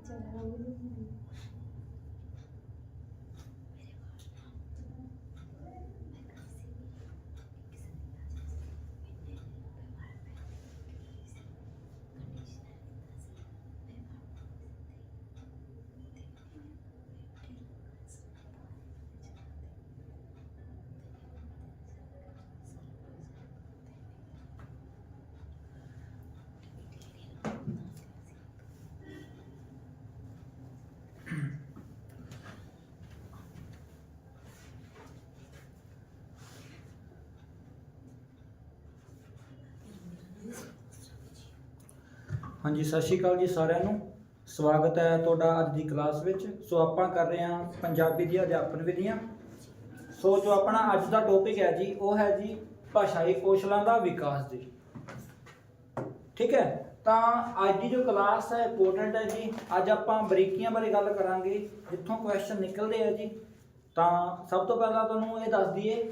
ਤੇ ਮੁੜ ਕਾਲਜ ਵਿੱਚ ਚਲਾ ਉਹ ਵੀ ਹੁੰਦੀ ਹਾਂਜੀ, ਸਤਿ ਸ਼੍ਰੀ ਅਕਾਲ ਜੀ ਸਾਰਿਆਂ ਨੂੰ। ਸਵਾਗਤ ਹੈ ਤੁਹਾਡਾ ਅੱਜ ਦੀ ਕਲਾਸ ਵਿੱਚ। ਸੋ ਆਪਾਂ ਕਰ ਰਹੇ ਹਾਂ ਪੰਜਾਬੀ ਦੀ ਅਧਿਆਪਨ ਵਿਧੀਆਂ। ਸੋ ਜੋ ਆਪਣਾ ਅੱਜ ਦਾ ਟੌਪਿਕ ਹੈ ਜੀ, ਉਹ ਹੈ ਜੀ ਭਾਸ਼ਾਈ ਕੌਸ਼ਲਾਂ ਦਾ ਵਿਕਾਸ ਜੀ। ਠੀਕ ਹੈ? ਤਾਂ ਅੱਜ ਦੀ ਜੋ ਕਲਾਸ ਹੈ ਇੰਪੋਰਟੈਂਟ ਹੈ ਜੀ। ਅੱਜ ਆਪਾਂ ਬਰੀਕੀਆਂ ਬਾਰੇ ਗੱਲ ਕਰਾਂਗੇ। ਜਿੱਥੋਂ ਕੁਐਸਚਨ ਨਿਕਲਦੇ ਆ ਜੀ, ਤਾਂ ਸਭ ਤੋਂ ਪਹਿਲਾਂ ਤੁਹਾਨੂੰ ਇਹ ਦੱਸ ਦਈਏ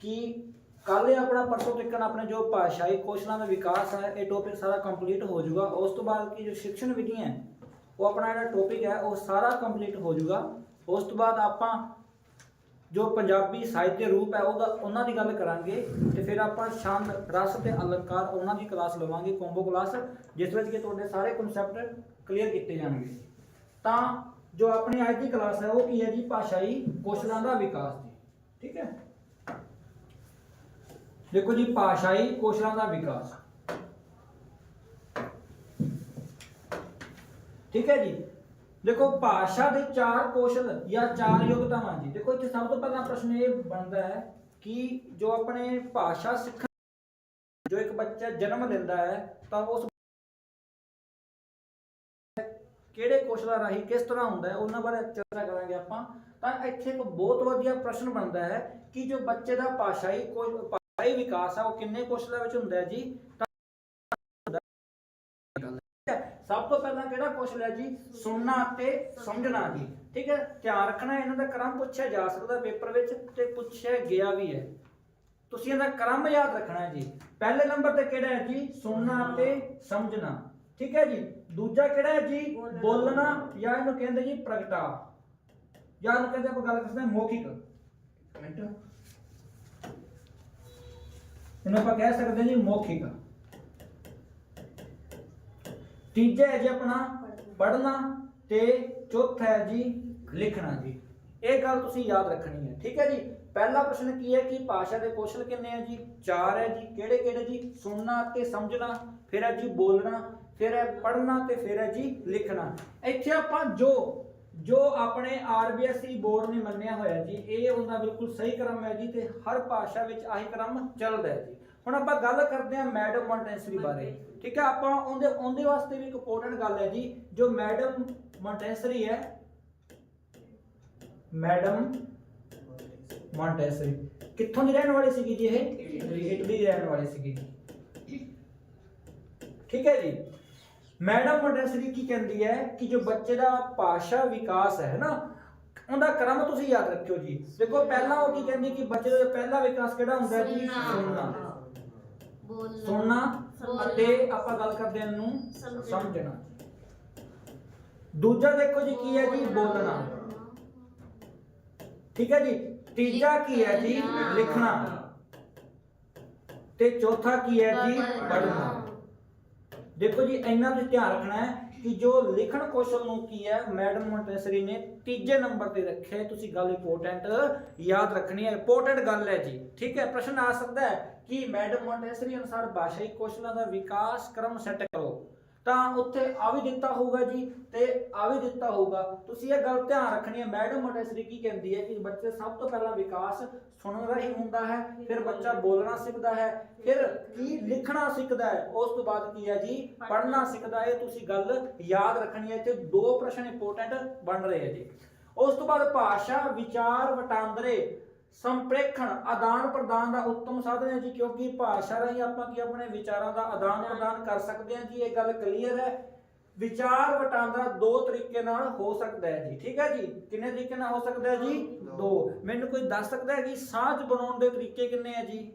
ਕਿ ਕੱਲ ਇਹ ਆਪਣਾ ਪਰਸੋਂ ਤੱਕ ਆਪਣੇ ਜੋ ਭਾਸ਼ਾਈ ਕੌਸ਼ਲਾਂ ਦਾ ਵਿਕਾਸ ਹੈ, ਇਹ ਟੌਪਿਕ ਸਾਰਾ ਕੰਪਲੀਟ ਹੋ ਜਾਊਗਾ। ਉਸ ਤੋਂ ਬਾਅਦ ਕੀ ਜੋ ਸਿੱਖਣ ਵਿਧੀਆਂ ਹੈ, ਉਹ ਆਪਣਾ ਜਿਹੜਾ ਟੌਪਿਕ ਹੈ, ਉਹ ਸਾਰਾ ਕੰਪਲੀਟ ਹੋ ਜਾਊਗਾ। ਉਸ ਤੋਂ ਬਾਅਦ ਆਪਾਂ ਜੋ ਪੰਜਾਬੀ ਸਾਹਿਤ ਦੇ ਰੂਪ ਹੈ, ਉਹਦਾ ਉਹਨਾਂ ਦੀ ਗੱਲ ਕਰਾਂਗੇ ਤੇ ਫਿਰ ਆਪਾਂ ਛੰਦ, ਰਸ ਤੇ ਅਲੰਕਾਰ ਉਹਨਾਂ ਦੀ ਕਲਾਸ ਲਵਾਂਗੇ ਕੰਬੋ ਕਲਾਸ ਜਿਸ ਵਿੱਚ ਕਿ ਤੁਹਾਡੇ ਸਾਰੇ ਕਨਸੈਪਟ ਕਲੀਅਰ ਕੀਤੇ ਜਾਣਗੇ। ਤਾਂ ਜੋ ਆਪਣੀ ਅੱਜ ਦੀ ਕਲਾਸ ਹੈ, ਉਹ ਕੀ ਹੈ ਜੀ? ਭਾਸ਼ਾਈ ਕੌਸ਼ਲਾਂ ਦਾ ਵਿਕਾਸ ਦੀ। ਠੀਕ ਹੈ? ਦੇਖੋ ਜੀ, ਭਾਸ਼ਾਈ ਕੌਸ਼ਲਾਂ ਦਾ ਵਿਕਾਸ। ਠੀਕ ਹੈ ਜੀ? ਦੇਖੋ, ਭਾਸ਼ਾ ਦੇ ਚਾਰ ਕੌਸ਼ਲ ਜਾਂ ਚਾਰ ਯੋਗਤਾਵਾਂ ਜੀ। ਦੇਖੋ, ਇੱਥੇ ਸਭ ਤੋਂ ਪਹਿਲਾਂ ਪ੍ਰਸ਼ਨ ਇਹ ਬਣਦਾ ਹੈ ਕਿ ਜੋ ਆਪਣੇ ਭਾਸ਼ਾ ਸਿੱਖਣ ਜੋ ਇੱਕ ਬੱਚਾ ਜਨਮ ਲੈਂਦਾ ਹੈ, ਤਾਂ ਉਸ ਕਿਹੜੇ ਕੌਸ਼ਲਾਂ ਰਾਹੀਂ ਕਿਸ ਤਰ੍ਹਾਂ ਹੁੰਦਾ ਹੈ, ਉਹਨਾਂ ਬਾਰੇ ਚਰਚਾ ਕਰਾਂਗੇ ਆਪਾਂ। ਤਾਂ ਇੱਥੇ ਇੱਕ ਬਹੁਤ ਵਧੀਆ ਪ੍ਰਸ਼ਨ ਬਣਦਾ ਹੈ ਕਿ ਜੋ ਬੱਚੇ ਦਾ ਭਾਸ਼ਾਈ ਕੌਸ਼- ਵਿਕਾਸ ਹੈ ਉਹ ਕਿੰਨੇ ਕੌਸ਼ਲਾਂ ਵਿੱਚ ਹੁੰਦਾ ਹੈ ਜੀ? ਸਭ ਤੋਂ ਪਹਿਲਾਂ ਕਿਹੜਾ ਕੌਸ਼ਲ ਹੈ ਜੀ? ਸੁਣਨਾ ਅਤੇ ਸਮਝਣਾ ਜੀ। ਠੀਕ ਹੈ? ਧਿਆਨ ਰੱਖਣਾ, ਇਹਨਾਂ ਦਾ ਕ੍ਰਮ ਪੁੱਛਿਆ ਜਾ ਸਕਦਾ ਪੇਪਰ ਵਿੱਚ ਤੇ ਪੁੱਛਿਆ ਗਿਆ ਵੀ ਹੈ। ਤੁਸੀਂ ਇਹਦਾ ਕ੍ਰਮ ਯਾਦ ਰੱਖਣਾ ਹੈ ਜੀ। ਪਹਿਲੇ ਨੰਬਰ ਤੇ ਕਿਹੜਾ ਹੈ ਜੀ? ਸੁਣਨਾ ਤੇ ਸਮਝਣਾ। ਠੀਕ ਹੈ ਜੀ? ਦੂਜਾ ਕਿਹੜਾ ਹੈ ਜੀ? ਬੋਲਣਾ, ਜਾਂ ਇਹਨੂੰ ਕਹਿੰਦੇ ਜੀ ਪ੍ਰਗਟਾ। ਜਾਂ ਇਹਨੂੰ ਕਹਿੰਦੇ ਆਪਾਂ ਗੱਲ ਕਰਦੇ ਹਾਂ ਮੌਖਿਕ। ਮਿੰਟ। ਇਹਨੂੰ ਆਪਾਂ ਕਹਿ ਸਕਦੇ ਹਾਂ ਜੀ ਮੌਖਿਕ। ਤੀਜਾ ਹੈ ਜੀ ਆਪਣਾ ਪੜ੍ਹਨਾ ਤੇ ਚੌਥਾ ਹੈ ਜੀ ਲਿਖਣਾ ਜੀ। ਇਹ ਗੱਲ ਤੁਸੀਂ ਯਾਦ ਰੱਖਣੀ ਹੈ, ਠੀਕ ਹੈ ਜੀ? ਪਹਿਲਾ ਪ੍ਰਸ਼ਨ ਕੀ ਹੈ ਕਿ ਭਾਸ਼ਾ ਦੇ ਕੌਸ਼ਲ ਕਿੰਨੇ ਹੈ ਜੀ? ਚਾਰ ਹੈ ਜੀ। ਕਿਹੜੇ ਕਿਹੜੇ ਜੀ? ਸੁਣਨਾ ਤੇ ਸਮਝਣਾ, ਫਿਰ ਹੈ ਜੀ ਬੋਲਣਾ, ਫਿਰ ਹੈ ਪੜ੍ਹਨਾ ਤੇ ਫਿਰ ਹੈ ਜੀ ਲਿਖਣਾ। ਇੱਥੇ ਆਪਾਂ ਜੋ ਜੋ ਆਪਣੇ ਆਰਬੀਐਸਸੀ ਬੋਰਡ ਨੇ ਮੰਨਿਆ ਹੋਇਆ ਜੀ ਇਹ ਉਹਦਾ ਬਿਲਕੁਲ ਸਹੀ ਕ੍ਰਮ ਹੈ ਜੀ ਤੇ ਹਰ ਭਾਸ਼ਾ ਵਿੱਚ ਆਹੀ ਕ੍ਰਮ ਚੱਲਦਾ ਹੈ ਜੀ। ਹੁਣ ਆਪਾਂ ਗੱਲ ਕਰਦੇ ਹਾਂ ਮੈਡਮ ਮੌਂਟੈਸਰੀ ਬਾਰੇ ਠੀਕ ਹੈ? ਆਪਾਂ ਉਹਦੇ ਉਹਦੇ ਵਾਸਤੇ ਵੀ ਇੱਕ ਇੰਪੋਰਟੈਂਟ ਗੱਲ ਹੈ ਜੀ ਜੋ ਮੈਡਮ ਮੌਂਟੈਸਰੀ ਹੈ ਮੈਡਮ ਮੌਂਟੈਸਰੀ ਕਿੱਥੋਂ ਦੀ ਰਹਿਣ ਵਾਲੀ ਸੀਗੀ ਜੀ ਇਹ? ਇਟਲੀ ਦੀ। ਰਹਿਣ ਵਾਲੀ ਸੀਗੀ ਠੀਕ ਹੈ ਜੀ? ਮੈਡਮ ਮੌਂਟੈਸਰੀ ਕੀ ਕਹਿੰਦੀ ਹੈ ਕਿ ਜੋ ਬੱਚੇ ਦਾ ਭਾਸ਼ਾ ਵਿਕਾਸ ਹੈ ਨਾ ਉਹਦਾ ਕ੍ਰਮ ਤੁਸੀਂ ਯਾਦ ਰੱਖਿਓ ਜੀ। ਦੇਖੋ ਪਹਿਲਾਂ ਉਹ ਕੀ ਕਹਿੰਦੀ ਕਿ ਬੱਚੇ ਦਾ ਪਹਿਲਾ ਵਿਕਾਸ ਕਿਹੜਾ ਹੁੰਦਾ ਹੈ ਜੀ? ਸੁਣਨਾ। ਬੋਲਣਾ। ਸੁਣਨਾ ਅਤੇ ਆਪਾਂ ਗੱਲ ਕਰਦੇ ਹਾਂ ਇਹਨੂੰ ਸਮਝਣਾ। ਦੂਜਾ ਦੇਖੋ ਜੀ ਕੀ ਹੈ ਜੀ? ਬੋਲਣਾ। ਠੀਕ ਹੈ ਜੀ? ਤੀਜਾ ਕੀ ਹੈ ਜੀ? ਲਿਖਣਾ। ਤੇ ਚੌਥਾ ਕੀ ਹੈ ਜੀ? ਪੜ੍ਹਨਾ। ਦੇਖੋ ਜੀ ਇਹਨਾਂ ਤੇ ਧਿਆਨ ਰੱਖਣਾ ਹੈ ਕਿ ਜੋ ਲਿਖਣ ਕੌਸ਼ਲ ਨੂੰ ਕੀ ਹੈ, ਮੈਡਮ ਮੌਂਟੈਸਰੀ ਨੇ ਤੀਜੇ ਨੰਬਰ ਤੇ ਰੱਖਿਆ ਤੁਸੀਂ ਗੱਲ ਇੰਪੋਰਟੈਂਟ ਯਾਦ ਰੱਖਣੀ ਹੈ ਇੰਪੋਰਟੈਂਟ ਗੱਲ ਹੈ ਜੀ, ਠੀਕ ਹੈ? ਪ੍ਰਸ਼ਨ ਆ ਸਕਦਾ ਹੈ ਕਿ ਮੈਡਮ ਮੌਂਟੈਸਰੀ ਅਨੁਸਾਰ ਭਾਸ਼ਾਈ ਕੌਸ਼ਲਾਂ ਦਾ ਵਿਕਾਸ ਕ੍ਰਮ ਸੈੱਟ ਕਰੋ। ਤਾਂ ਉੱਥੇ ਆ ਵੀ ਦਿੱਤਾ ਹੋਊਗਾ ਜੀ ਤੇ ਆ ਵੀ ਦਿੱਤਾ ਹੋਊਗਾ। ਤੁਸੀਂ ਇਹ ਗੱਲ ਧਿਆਨ ਰੱਖਣੀ ਹੈ, ਮੈਡਮ ਮੋਟੈਸਰੀ ਕੀ ਕਹਿੰਦੀ ਹੈ ਕਿ ਬੱਚੇ ਸਭ ਤੋਂ ਪਹਿਲਾਂ ਵਿਕਾਸ ਸੁਣਨ ਦਾ ਹੁੰਦਾ ਹੈ, ਫਿਰ ਬੱਚਾ ਬੋਲਣਾ ਸਿੱਖਦਾ ਹੈ, ਫਿਰ ਕੀ ਲਿਖਣਾ ਸਿੱਖਦਾ ਹੈ, ਉਸ ਤੋਂ ਬਾਅਦ ਕੀ ਹੈ ਜੀ? ਪੜ੍ਹਨਾ ਸਿੱਖਦਾ ਹੈ ਤੁਸੀਂ ਗੱਲ ਯਾਦ ਰੱਖਣੀ ਹੈ, ਇੱਥੇ ਦੋ ਪ੍ਰਸ਼ਨ ਇੰਪੋਰਟੈਂਟ ਬਣ ਰਹੇ ਹੈ ਜੀ। ਉਸ ਤੋਂ ਬਾਅਦ ਭਾਸ਼ਾ ਵਿਚਾਰ ਵਟਾਂਦਰੇ ਸੰਪ੍ਰੇਖਣ ਆਦਾਨ ਪ੍ਰਦਾਨ ਦਾ ਉੱਤਮ ਸਾਧਨ ਹੈ ਜੀ ਕਿਉਂਕਿ ਭਾਸ਼ਾ ਰਾਹੀਂ ਆਪਾਂ ਕੀ ਆਪਣੇ ਵਿਚਾਰਾਂ ਦਾ ਆਦਾਨ ਪ੍ਰਦਾਨ ਕਰ ਸਕਦੇ ਹਾਂ ਜੀ ਇਹ ਗੱਲ ਕਲੀਅਰ ਹੈ। ਵਿਚਾਰ ਵਟਾਂਦਰਾ ਦੋ ਤਰੀਕੇ ਨਾਲ ਹੋ ਸਕਦਾ ਹੈ ਜੀ ਠੀਕ ਹੈ ਜੀ? ਕਿੰਨੇ ਤਰੀਕੇ ਨਾਲ ਹੋ ਸਕਦਾ ਹੈ ਜੀ? ਦੋ। ਮੈਨੂੰ ਕੋਈ ਦੱਸ ਸਕਦਾ ਹੈ ਕਿ ਸਾਂਝ ਬਣਾਉਣ ਦੇ ਤਰੀਕੇ ਕਿੰਨੇ ਹੈ ਜੀ?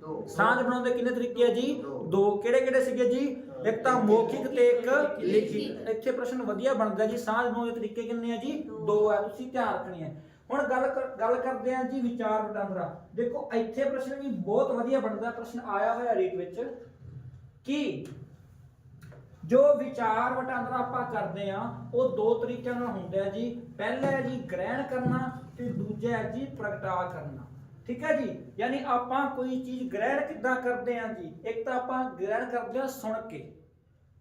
ਦੋ। ਸਾਂਝ ਬਣਾਉਣ ਦੇ ਕਿੰਨੇ ਤਰੀਕੇ ਹੈ ਜੀ? ਦੋ। ਕਿਹੜੇ ਕਿਹੜੇ ਸੀਗੇ ਜੀ? ਇੱਕ ਤਾਂ ਮੌਖਿਕ ਤੇ ਇੱਕ ਲਿਖਿਤ। ਇੱਥੇ ਪ੍ਰਸ਼ਨ ਵਧੀਆ ਬਣਦਾ ਜੀ ਸਾਂਝ ਬਣਾਉਣ ਦੇ ਤਰੀਕੇ ਕਿੰਨੇ ਆ ਜੀ? ਦੋ ਆ। ਤੁਸੀਂ ਧਿਆਨ ਰੱਖਣੀ ਹੈ। ਹੁਣ ਗੱਲ ਕਰ- ਗੱਲ ਕਰਦੇ ਹਾਂ ਜੀ ਵਿਚਾਰ ਵਟਾਂਦਰਾ। ਦੇਖੋ, ਇੱਥੇ ਪ੍ਰਸ਼ਨ ਵੀ ਬਹੁਤ ਵਧੀਆ ਬਣਦਾ। ਪ੍ਰਸ਼ਨ ਆਇਆ ਹੋਇਆ ਰੀਟ ਵਿੱਚ ਕਿ ਜੋ ਵਿਚਾਰ ਵਟਾਂਦਰਾ ਆਪਾਂ ਕਰਦੇ ਆ, ਉਹ ਦੋ ਤਰੀਕਿਆਂ ਨਾਲ ਹੁੰਦਾ ਹੈ ਜੀ। ਪਹਿਲਾ ਹੈ ਜੀ ਗ੍ਰਹਿਣ ਕਰਨਾ, ਤੇ ਦੂਜਾ ਹੈ ਜੀ ਪ੍ਰਗਟਾ ਕਰਨਾ। ਠੀਕ ਹੈ ਜੀ? ਯਾਨੀ ਆਪਾਂ ਕੋਈ ਚੀਜ਼ ਗ੍ਰਹਿਣ ਕਿੱਦਾਂ ਕਰਦੇ ਆ ਜੀ? ਇੱਕ ਤਾਂ ਆਪਾਂ ਗ੍ਰਹਿਣ ਕਰਦੇ ਆ ਸੁਣ ਕੇ।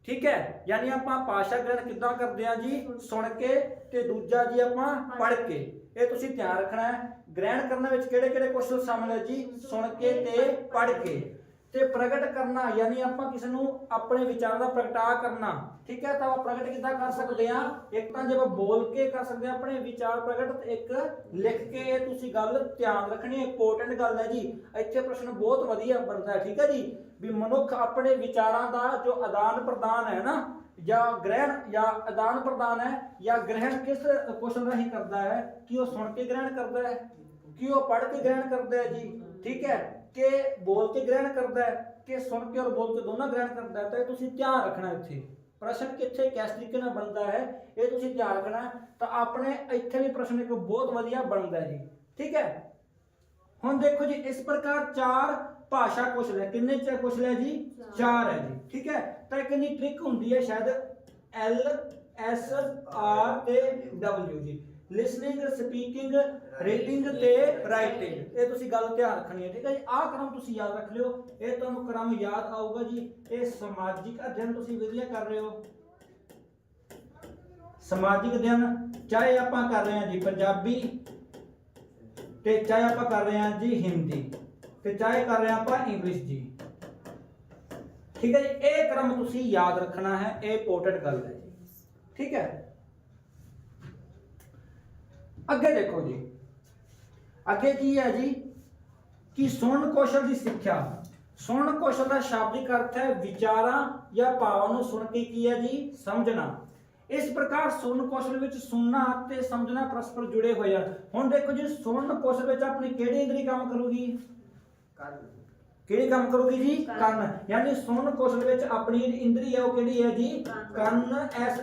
ਠੀਕ ਹੈ? ਯਾਨੀ ਆਪਾਂ ਭਾਸ਼ਾ ਗ੍ਰਹਿਣ ਕਿੱਦਾਂ ਕਰਦੇ ਆ ਜੀ? ਸੁਣ ਕੇ, ਤੇ ਦੂਜਾ ਜੀ ਆਪਾਂ ਪੜ੍ਹ ਕੇ। ਇਹ ਤੁਸੀਂ ਧਿਆਨ ਰੱਖਣਾ ਹੈ, ਗ੍ਰਹਿਣ ਕਰਨ ਵਿੱਚ ਕਿਹੜੇ ਕਿਹੜੇ ਕੁਐਸਚਨ ਸ਼ਾਮਲ ਹੈ ਜੀ? ਸੁਣ ਕੇ ਤੇ ਪੜ੍ਹ ਕੇ। ਤੇ ਪ੍ਰਗਟ ਕਰਨਾ, ਯਾਨੀ ਆਪਾਂ ਕਿਸੇ ਨੂੰ ਆਪਣੇ ਵਿਚਾਰ ਦਾ ਪ੍ਰਗਟਾ ਕਰਨਾ, ਠੀਕ ਹੈ? ਤਾਂ ਆਪਾਂ ਪ੍ਰਗਟ ਕਿੱਦਾਂ ਕਰ ਸਕਦੇ ਆ ਇੱਕ ਤਾਂ ਜੇ ਆਪਾਂ ਬੋਲ ਕੇ ਕਰ ਸਕਦੇ ਆ ਆਪਣੇ ਵਿਚਾਰ ਪ੍ਰਗਟ, ਤੇ ਇੱਕ ਲਿਖ ਕੇ ਇਹ ਤੁਸੀਂ ਗੱਲ ਧਿਆਨ ਰੱਖਣੀ ਇੰਪੋਰਟੈਂਟ ਗੱਲ ਹੈ ਜੀ। ਇੱਥੇ ਪ੍ਰਸ਼ਨ ਬਹੁਤ ਵਧੀਆ ਬਣਦਾ ਠੀਕ ਹੈ ਜੀ? ਵੀ ਮਨੁੱਖ ਆਪਣੇ ਵਿਚਾਰਾਂ ਦਾ ਜੋ ਆਦਾਨ ਪ੍ਰਦਾਨ ਹੈ ਨਾ ਜਾਂ ਗ੍ਰਹਿਣ ਜਾਂ ਆਦਾਨ ਪ੍ਰਦਾਨ ਹੈ ਜਾਂ ਗ੍ਰਹਿਣ ਕਿਸ ਕੁਐਸਚਨ ਰਾਹੀਂ ਕਰਦਾ ਹੈ? ਕਿ ਉਹ ਸੁਣ ਕੇ ਗ੍ਰਹਿਣ ਕਰਦਾ ਹੈ? ਕਿ ਉਹ ਪੜ੍ਹ ਕੇ ਗ੍ਰਹਿਣ ਕਰਦਾ ਹੈ ਜੀ? ਠੀਕ ਹੈ। ਕਿ ਬੋਲ ਕੇ ਗ੍ਰਹਿਣ ਕਰਦਾ ਹੈ ਕਿ ਸੁਣ ਕੇ ਔਰ ਬੋਲ ਕੇ ਦੋਨਾਂ ਗ੍ਰਹਿਣ ਕਰਦਾ ਹੈ ਤਾਂ ਇਹ ਤੁਸੀਂ ਧਿਆਨ ਰੱਖਣਾ ਇੱਥੇ। ਪ੍ਰਸ਼ਨ ਕਿੱਥੇ ਕਿਸ ਤਰੀਕੇ ਨਾਲ ਬਣਦਾ ਹੈ ਇਹ ਤੁਸੀਂ ਧਿਆਨ ਰੱਖਣਾ। ਤਾਂ ਆਪਣੇ ਇੱਥੇ ਵੀ ਪ੍ਰਸ਼ਨ ਇੱਕ ਬਹੁਤ ਵਧੀਆ ਬਣਦਾ ਹੈ ਜੀ। ਠੀਕ ਹੈ। ਹੁਣ ਦੇਖੋ ਜੀ ਇਸ ਪ੍ਰਕਾਰ ਚਾਰ ਭਾਸ਼ਾ ਕੌਸ਼ਲ ਹੈ। ਕਿੰਨੇ ਚ ਕੌਸ਼ਲ ਹੈ ਜੀ? ਚਾਰ ਹੈ ਜੀ। ਠੀਕ ਹੈ। ਤਾਂ ਇੱਕ ਨਹੀਂ ਟ੍ਰਿਕ ਹੁੰਦੀ ਹੈ ਸ਼ਾਇਦ ਐਲ, ਐਸ, ਆਰ ਤੇ ਡਬਲਯੂ ਜੀ। ਲਿਸਨਿੰਗ ਸਪੀਕਿੰਗ ਰੀਡਿੰਗ ਤੇ ਰਾਈਟਿੰਗ ਇਹ ਤੁਸੀਂ ਗੱਲ ਧਿਆਨ ਰੱਖਣੀ ਹੈ, ਠੀਕ ਹੈ ਜੀ? ਆਹ ਕ੍ਰਮ ਤੁਸੀਂ ਯਾਦ ਰੱਖ ਲਿਓ। ਇਹ ਤੁਹਾਨੂੰ ਕ੍ਰਮ ਯਾਦ ਆਊਗਾ ਜੀ। ਇਹ ਸਮਾਜਿਕ ਅਧਿਐਨ ਤੁਸੀਂ ਵਧੀਆ ਕਰ ਰਹੇ ਹੋ। ਸਮਾਜਿਕ ਅਧਿਐਨ, ਚਾਹੇ ਆਪਾਂ ਕਰ ਰਹੇ ਹਾਂ ਜੀ ਪੰਜਾਬੀ ਤੇ ਚਾਹੇ ਆਪਾਂ ਕਰ ਰਹੇ ਹਾਂ ਜੀ ਹਿੰਦੀ ਤੇ ਚਾਹੇ ਕਰ ਰਹੇ ਹਾਂ ਆਪਾਂ ਇੰਗਲਿਸ਼ ਜੀ। ਠੀਕ ਹੈ ਜੀ, ਇਹ ਕ੍ਰਮ ਤੁਸੀਂ ਯਾਦ ਰੱਖਣਾ ਹੈ, ਇਹ ਇੰਪੋਰਟੈਂਟ ਗੱਲ ਹੈ ਠੀਕ ਹੈ? ਅੱਗੇ ਦੇਖੋ ਜੀ। ਅੱਗੇ ਕੀ ਹੈ ਜੀ? ਕਿ ਸੁਣਨ ਕੌਸ਼ਲ ਦੀ ਸਿੱਖਿਆ। ਸੁਣਨ ਕੌਸ਼ਲ ਦਾ ਸ਼ਾਬਦਿਕ ਅਰਥ ਹੈ ਵਿਚਾਰਾਂ ਜਾਂ ਭਾਵਾਂ ਨੂੰ ਸੁਣ ਕੇ ਕੀ ਹੈ ਜੀ? ਸਮਝਣਾ। ਇਸ ਪ੍ਰਕਾਰ ਸੁਣਨ ਕੌਸ਼ਲ ਵਿੱਚ ਸੁਣਨਾ ਅਤੇ ਸਮਝਣਾ ਪਰਸਪਰ ਜੁੜੇ ਹੋਏ ਆ। ਹੁਣ ਦੇਖੋ ਜੀ ਸੁਣਨ ਕੌਸ਼ਲ ਵਿੱਚ ਆਪਣੀ ਕਿਹੜੀ ਇੰਦਰੀ ਕੰਮ ਕਰੂਗੀ? ਕਿਹੜੀ ਕੰਮ ਕਰੂਗੀ ਜੀ? ਕੰਨ। ਯਾਨੀ ਸੁਣਨ ਕੌਸ਼ਲ ਵਿੱਚ ਆਪਣੀ ਇੰਦਰੀ ਹੈ ਉਹ ਕਿਹੜੀ ਹੈ ਜੀ? ਕੰਨ। ਐਸ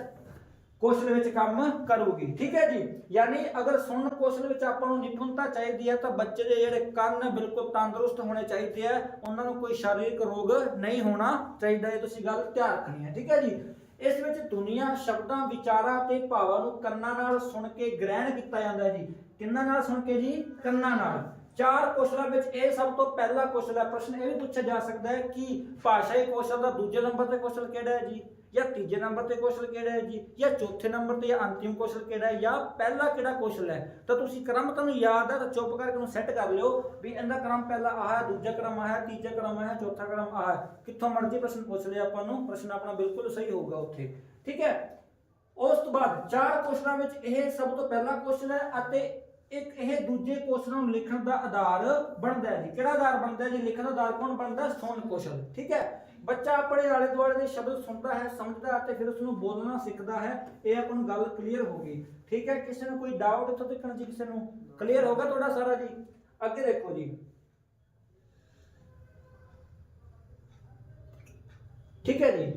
ਕੌਸ਼ਲ ਵਿੱਚ ਕੰਮ ਕਰੂਗੀ। ਠੀਕ ਹੈ ਜੀ? ਯਾਨੀ ਅਗਰ ਸੁਣਨ ਕੌਸ਼ਲ ਵਿੱਚ ਆਪਾਂ ਨੂੰ ਨਿਪੁੰਨਤਾ ਚਾਹੀਦੀ ਹੈ ਤਾਂ ਬੱਚੇ ਦੇ ਜਿਹੜੇ ਕੰਨ ਬਿਲਕੁਲ ਤੰਦਰੁਸਤ ਹੋਣੇ ਚਾਹੀਦੇ ਆ। ਉਹਨਾਂ ਨੂੰ ਕੋਈ ਸਰੀਰਕ ਰੋਗ ਨਹੀਂ ਹੋਣਾ ਚਾਹੀਦਾ ਇਹ ਤੁਸੀਂ ਗੱਲ ਧਿਆਨ ਰੱਖਣੀ ਹੈ। ਠੀਕ ਹੈ ਜੀ? ਇਸ ਵਿੱਚ ਦੁਨੀਆ ਸ਼ਬਦਾਂ ਵਿਚਾਰਾਂ ਤੇ ਭਾਵਾਂ ਨੂੰ ਕੰਨਾਂ ਨਾਲ ਸੁਣ ਕੇ ਗ੍ਰਹਿਣ ਕੀਤਾ ਜਾਂਦਾ ਜੀ। ਕਿੰਨਾਂ ਨਾਲ ਸੁਣ ਕੇ ਜੀ? ਕੰਨਾਂ ਨਾਲ। ਚਾਰ ਕੌਸ਼ਲਾਂ ਵਿੱਚ ਇਹ ਸਭ ਤੋਂ ਪਹਿਲਾ ਕੌਸ਼ਲ ਹੈ। ਪ੍ਰਸ਼ਨ ਇਹ ਵੀ ਪੁੱਛਿਆ ਜਾ ਸਕਦਾ ਹੈ ਕਿ ਭਾਸ਼ਾਈ ਕੁਸ਼ਲ ਦਾ ਦੂਜੇ ਨੰਬਰ ਤੇ ਕੌਸ਼ਲ ਕਿਹੜਾ ਹੈ ਜੀ? ਜਾਂ ਤੀਜੇ ਨੰਬਰ ਤੇ ਕੌਸ਼ਲ ਕਿਹੜਾ ਹੈ ਜੀ? ਜਾਂ ਚੌਥੇ ਨੰਬਰ ਤੇ ਜਾਂ ਅੰਤਿਮ ਕੌਸ਼ਲ ਕਿਹੜਾ ਹੈ? ਜਾਂ ਪਹਿਲਾ ਕਿਹੜਾ ਕੌਸ਼ਲ ਹੈ? ਤਾਂ ਤੁਸੀਂ ਕ੍ਰਮ ਤੁਹਾਨੂੰ ਯਾਦ ਹੈ, ਤਾਂ ਚੁੱਪ ਕਰਕੇ ਉਹਨੂੰ ਸੈੱਟ ਕਰ ਲਿਓ ਵੀ ਇਹਦਾ ਕ੍ਰਮ ਪਹਿਲਾ ਆਹ ਹੈ, ਦੂਜਾ ਕ੍ਰਮ ਆਹ ਹੈ, ਤੀਜਾ ਕ੍ਰਮ ਆਹ ਹੈ, ਚੌਥਾ ਕ੍ਰਮ ਆਹ ਹੈ। ਕਿੱਥੋਂ ਮਰਜ਼ੀ ਪ੍ਰਸ਼ਨ ਪੁੱਛ ਲਿਆ ਆਪਾਂ ਨੂੰ, ਪ੍ਰਸ਼ਨ ਆਪਣਾ ਬਿਲਕੁਲ ਸਹੀ ਹੋਊਗਾ ਉੱਥੇ। ਠੀਕ ਹੈ? ਉਸ ਤੋਂ ਬਾਅਦ ਚਾਰ ਕੁਐਸਚਨਾਂ ਵਿੱਚ ਇਹ ਸਭ ਤੋਂ ਪਹਿਲਾ ਕੁਐਸਚਨ ਹੈ ਅਤੇ ਇੱਕ ਇਹ ਦੂਜੇ ਕੁਐਸਚਨ ਨੂੰ ਲਿਖਣ ਦਾ ਆਧਾਰ ਬਣਦਾ ਹੈ ਜੀ। ਕਿਹੜਾ ਆਧਾਰ ਬਣਦਾ ਹੈ ਜੀ? ਲਿਖਣ ਦਾ ਆਧਾਰ ਕੌਣ ਬਣਦਾ? ਸੁਣ ਕੌਸ਼ਲ, ਠੀਕ ਹੈ? ਬੱਚਾ ਆਪਣੇ ਆਲੇ ਦੁਆਲੇ ਦੇ ਸ਼ਬਦ ਸੁਣਦਾ ਹੈ, ਸਮਝਦਾ ਹੈ ਤੇ ਫਿਰ ਉਸ ਨੂੰ ਬੋਲਣਾ ਸਿੱਖਦਾ ਹੈ। ਇਹ ਆਪਾਂ ਨੂੰ ਗੱਲ ਕਲੀਅਰ ਹੋ ਗਈ। ਠੀਕ ਹੈ? ਕਿਸੇ ਨੂੰ ਕੋਈ ਡਾਊਟ ਇੱਥੋਂ ਦੇਖਣ ਜੀ, ਕਿਸੇ ਨੂੰ ਕਲੀਅਰ ਹੋਗਾ ਤੁਹਾਡਾ ਸਾਰਾ ਜੀ? ਅੱਗੇ ਦੇਖੋ ਜੀ। ਠੀਕ ਹੈ ਜੀ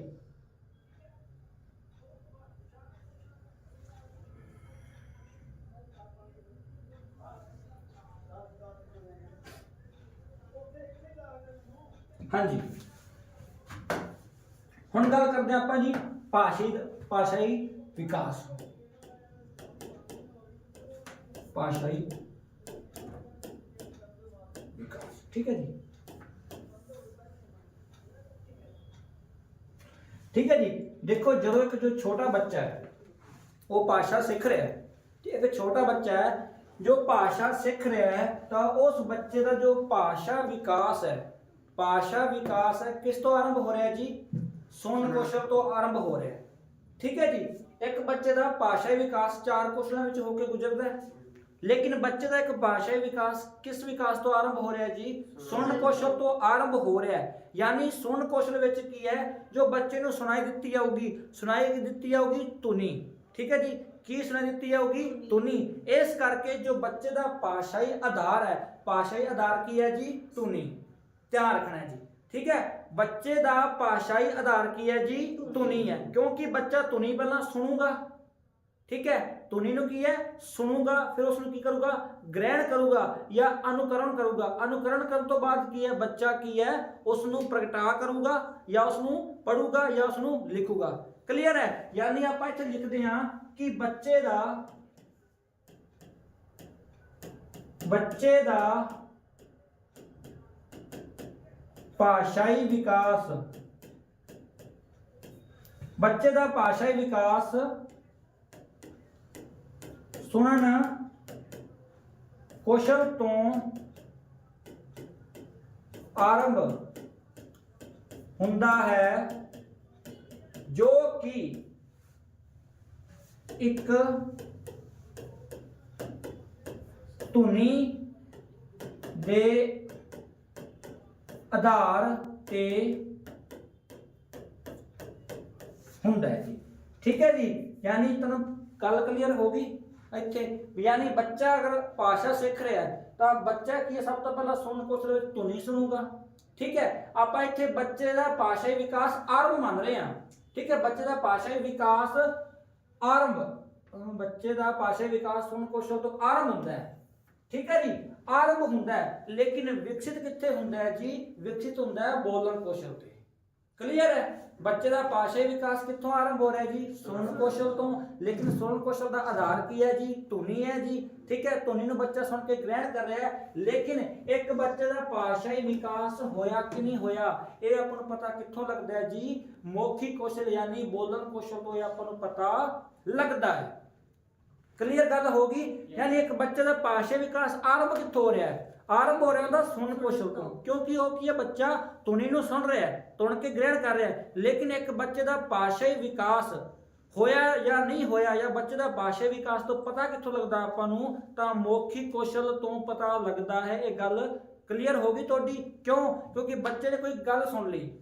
ਹਾਂਜੀ ਹੁਣ ਗੱਲ ਕਰਦੇ ਹਾਂ ਆਪਾਂ ਜੀ ਭਾਸ਼ੀ ਭਾਸ਼ਾਈ ਵਿਕਾਸ। ਭਾਸ਼ਾਈ ਵਿਕਾਸ। ਠੀਕ ਹੈ ਜੀ? ਠੀਕ ਹੈ ਜੀ? ਦੇਖੋ, ਜਦੋਂ ਇੱਕ ਜੋ ਛੋਟਾ ਬੱਚਾ ਹੈ, ਉਹ ਭਾਸ਼ਾ ਸਿੱਖ ਰਿਹਾ ਹੈ, ਤੇ ਇੱਕ ਛੋਟਾ ਬੱਚਾ ਹੈ, ਜੋ ਭਾਸ਼ਾ ਸਿੱਖ ਰਿਹਾ ਹੈ, ਤਾਂ ਉਸ ਬੱਚੇ ਦਾ ਜੋ ਭਾਸ਼ਾ ਵਿਕਾਸ ਹੈ, ਭਾਸ਼ਾ ਵਿਕਾਸ ਹੈ, ਕਿਸ ਤੋਂ ਆਰੰਭ ਹੋ ਰਿਹਾ ਹੈ ਜੀ? ਸੁਣਨ ਕੌਸ਼ਲ ਤੋਂ ਆਰੰਭ ਹੋ ਰਿਹਾ ਹੈ। ਠੀਕ ਹੈ ਜੀ? ਇੱਕ ਬੱਚੇ ਦਾ ਭਾਸ਼ਾਈ ਵਿਕਾਸ ਚਾਰ ਕੌਸ਼ਲਾਂ ਵਿੱਚ ਹੋ ਕੇ ਗੁਜ਼ਰਦਾ ਹੈ। ਲੇਕਿਨ ਬੱਚੇ ਦਾ ਇੱਕ ਭਾਸ਼ਾਈ ਵਿਕਾਸ ਕਿਸ ਵਿਕਾਸ ਤੋਂ ਆਰੰਭ ਹੋ ਰਿਹਾ ਜੀ? ਸੁਣਨ ਕੌਸ਼ਲ ਤੋਂ ਆਰੰਭ ਹੋ ਰਿਹਾ ਹੈ। ਯਾਨੀ ਸੁਣਨ ਕੌਸ਼ਲ ਵਿੱਚ ਕੀ ਹੈ? ਜੋ ਬੱਚੇ ਨੂੰ ਸੁਣਾਈ ਦਿੱਤੀ ਜਾਊਗੀ, ਸੁਣਾਈ ਦਿੱਤੀ ਜਾਊਗੀ ਧੁਨੀ। ਠੀਕ ਹੈ ਜੀ? ਕੀ ਸੁਣਾਈ ਦਿੱਤੀ ਜਾਊਗੀ? ਧੁਨੀ। ਇਸ ਕਰਕੇ ਜੋ ਬੱਚੇ ਦਾ ਭਾਸ਼ਾਈ ਆਧਾਰ ਹੈ, ਭਾਸ਼ਾਈ ਆਧਾਰ ਕੀ ਹੈ ਜੀ? ਧੁਨੀ। ਧਿਆਨ ਰੱਖਣਾ ਜੀ। ਠੀਕ ਹੈ? ਬੱਚੇ ਦਾ ਭਾਸ਼ਾਈ ਆਧਾਰ ਕੀ ਹੈ ਜੀ? ਧੁਨੀ ਹੈ। ਕਿਉਂਕਿ ਬੱਚਾ ਧੁਨੀ ਪਹਿਲਾਂ ਸੁਣੂਗਾ। ਠੀਕ ਹੈ? ਧੁਨੀ ਨੂੰ ਕੀ ਹੈ? ਸੁਣੂਗਾ, ਫਿਰ ਉਸ ਨੂੰ ਕੀ ਕਰੂਗਾ? ਗ੍ਰਹਿਣ ਕਰੂਗਾ ਜਾਂ ਅਨੁਕਰਨ ਕਰੂਗਾ। ਅਨੁਕਰਨ ਕਰਨ ਤੋਂ ਬਾਅਦ ਕੀ ਹੈ? ਬੱਚਾ ਕੀ ਹੈ? ਉਸ ਨੂੰ ਪ੍ਰਗਟਾ ਕਰੂਗਾ ਜਾਂ ਉਸ ਨੂੰ ਪੜੂਗਾ ਜਾਂ ਉਸ ਨੂੰ ਲਿਖੂਗਾ। ਕਲੀਅਰ ਹੈ? ਯਾਨੀ ਆਪਾਂ ਇੱਥੇ ਲਿਖਦੇ ਹਾਂ ਕਿ ਬੱਚੇ ਦਾ ਬੱਚੇ ਦਾ ਭਾਸ਼ਾਈ ਵਿਕਾਸ। ਬੱਚੇ ਦਾ ਭਾਸ਼ਾਈ ਵਿਕਾਸ। ਸੁਣਨ ਕੌਸ਼ਲ ਤੋਂ ਆਰੰਭ ਹੁੰਦਾ ਹੈ, ਜੋ ਕਿ ਇੱਕ ਧੁਨੀ ਦੇ ਆਧਾਰ ਤੇ ਹੁੰਦਾ ਹੈ ਜੀ। ਠੀਕ ਹੈ ਜੀ? ਯਾਨੀ ਤੁਹਾਨੂੰ ਗੱਲ ਕਲੀਅਰ ਹੋ ਗਈ ਇੱਥੇ? ਯਾਨੀ ਬੱਚਾ ਅਗਰ ਭਾਸ਼ਾ ਸਿੱਖ ਰਿਹਾ ਹੈ, ਤਾਂ ਬੱਚਾ ਕੀ ਹੈ? ਸਭ ਤੋਂ ਪਹਿਲਾਂ ਸੁਣ ਕੌਸ਼ਲ ਵਿੱਚ ਧੁਨੀ ਸੁਣੂਗਾ। ਠੀਕ ਹੈ? ਆਪਾਂ ਇੱਥੇ ਬੱਚੇ ਦਾ ਭਾਸ਼ਾਈ ਵਿਕਾਸ ਆਰੰਭ ਮੰਨ ਰਹੇ ਹਾਂ। ਠੀਕ ਹੈ? ਬੱਚੇ ਦਾ ਭਾਸ਼ਾਈ ਵਿਕਾਸ ਆਰੰਭ। ਬੱਚੇ ਦਾ ਭਾਸ਼ਾਈ ਵਿਕਾਸ ਸੁਣ ਕੌਸ਼ਲ ਤੋਂ ਆਰੰਭ ਹੁੰਦਾ ਹੈ। ਠੀਕ ਹੈ ਜੀ? ਆਰੰਭ ਹੁੰਦਾ ਹੈ, ਲੇਕਿਨ ਵਿਕਸਿਤ ਕਿੱਥੇ ਹੁੰਦਾ ਹੈ ਜੀ? ਵਿਕਸਿਤ ਹੁੰਦਾ ਹੈ ਬੋਲਣ ਕੌਸ਼ਲ ਤੇ। ਕਲੀਅਰ ਹੈ? ਬੱਚੇ ਦਾ ਭਾਸ਼ਾਈ ਵਿਕਾਸ ਕਿੱਥੋਂ ਆਰੰਭ ਹੋ ਰਿਹਾ ਜੀ? ਸੁਣਨ ਕੌਸ਼ਲ ਤੋਂ। ਲੇਕਿਨ ਸੁਣਨ ਕੌਸ਼ਲ ਦਾ ਆਧਾਰ ਕੀ ਹੈ ਜੀ? ਧੁਨੀ ਹੈ ਜੀ। ਠੀਕ ਹੈ? ਧੁਨੀ ਨੂੰ ਬੱਚਾ ਸੁਣ ਕੇ ਗ੍ਰਹਿਣ ਕਰ ਰਿਹਾ ਹੈ। ਲੇਕਿਨ ਇੱਕ ਬੱਚੇ ਦਾ ਭਾਸ਼ਾਈ ਵਿਕਾਸ ਹੋਇਆ ਕਿ ਨਹੀਂ ਹੋਇਆ, ਇਹ ਆਪਾਂ ਨੂੰ ਪਤਾ ਕਿੱਥੋਂ ਲੱਗਦਾ ਹੈ ਜੀ? ਮੌਖਿਕ ਕੌਸ਼ਲ ਯਾਨੀ ਬੋਲਣ ਕੌਸ਼ਲ ਤੋਂ ਇਹ ਆਪਾਂ ਨੂੰ ਪਤਾ ਲੱਗਦਾ ਹੈ। ਕਲੀਅਰ ਗੱਲ ਹੋ ਗਈ? ਯਾਨੀ ਇੱਕ ਬੱਚੇ ਦਾ ਭਾਸ਼ਾ ਵਿਕਾਸ ਆਰੰਭ ਕਿੱਥੋਂ ਹੋ ਰਿਹਾ ਹੈ? ਆਰੰਭ ਹੋ ਰਿਹਾ ਉਹਦਾ ਸੁਣ ਕੌਸ਼ਲ ਤੋਂ। ਕਿਉਂਕਿ ਉਹ ਕੀ ਹੈ ਬੱਚਾ? ਧੁਨੀ ਨੂੰ ਸੁਣ ਰਿਹਾ ਹੈ ਸੁਣ ਕੇ ਗ੍ਰਹਿਣ ਕਰ ਰਿਹਾ ਹੈ। ਲੇਕਿਨ ਇੱਕ ਬੱਚੇ ਦਾ ਭਾਸ਼ਾਈ ਵਿਕਾਸ ਹੋਇਆ ਜਾਂ ਨਹੀਂ ਹੋਇਆ ਜਾਂ ਬੱਚੇ ਦਾ ਭਾਸ਼ਾ ਵਿਕਾਸ ਤੋਂ ਪਤਾ ਕਿੱਥੋਂ ਲੱਗਦਾ ਆਪਾਂ ਨੂੰ ਤਾਂ ਮੌਖਿਕ ਕੌਸ਼ਲ ਤੋਂ ਪਤਾ ਲੱਗਦਾ ਹੈ। ਇਹ ਗੱਲ ਕਲੀਅਰ ਹੋ ਗਈ ਤੁਹਾਡੀ? ਕਿਉਂ? ਕਿਉਂਕਿ ਬੱਚੇ ਨੇ ਕੋਈ ਗੱਲ ਸੁਣ ਲਈ।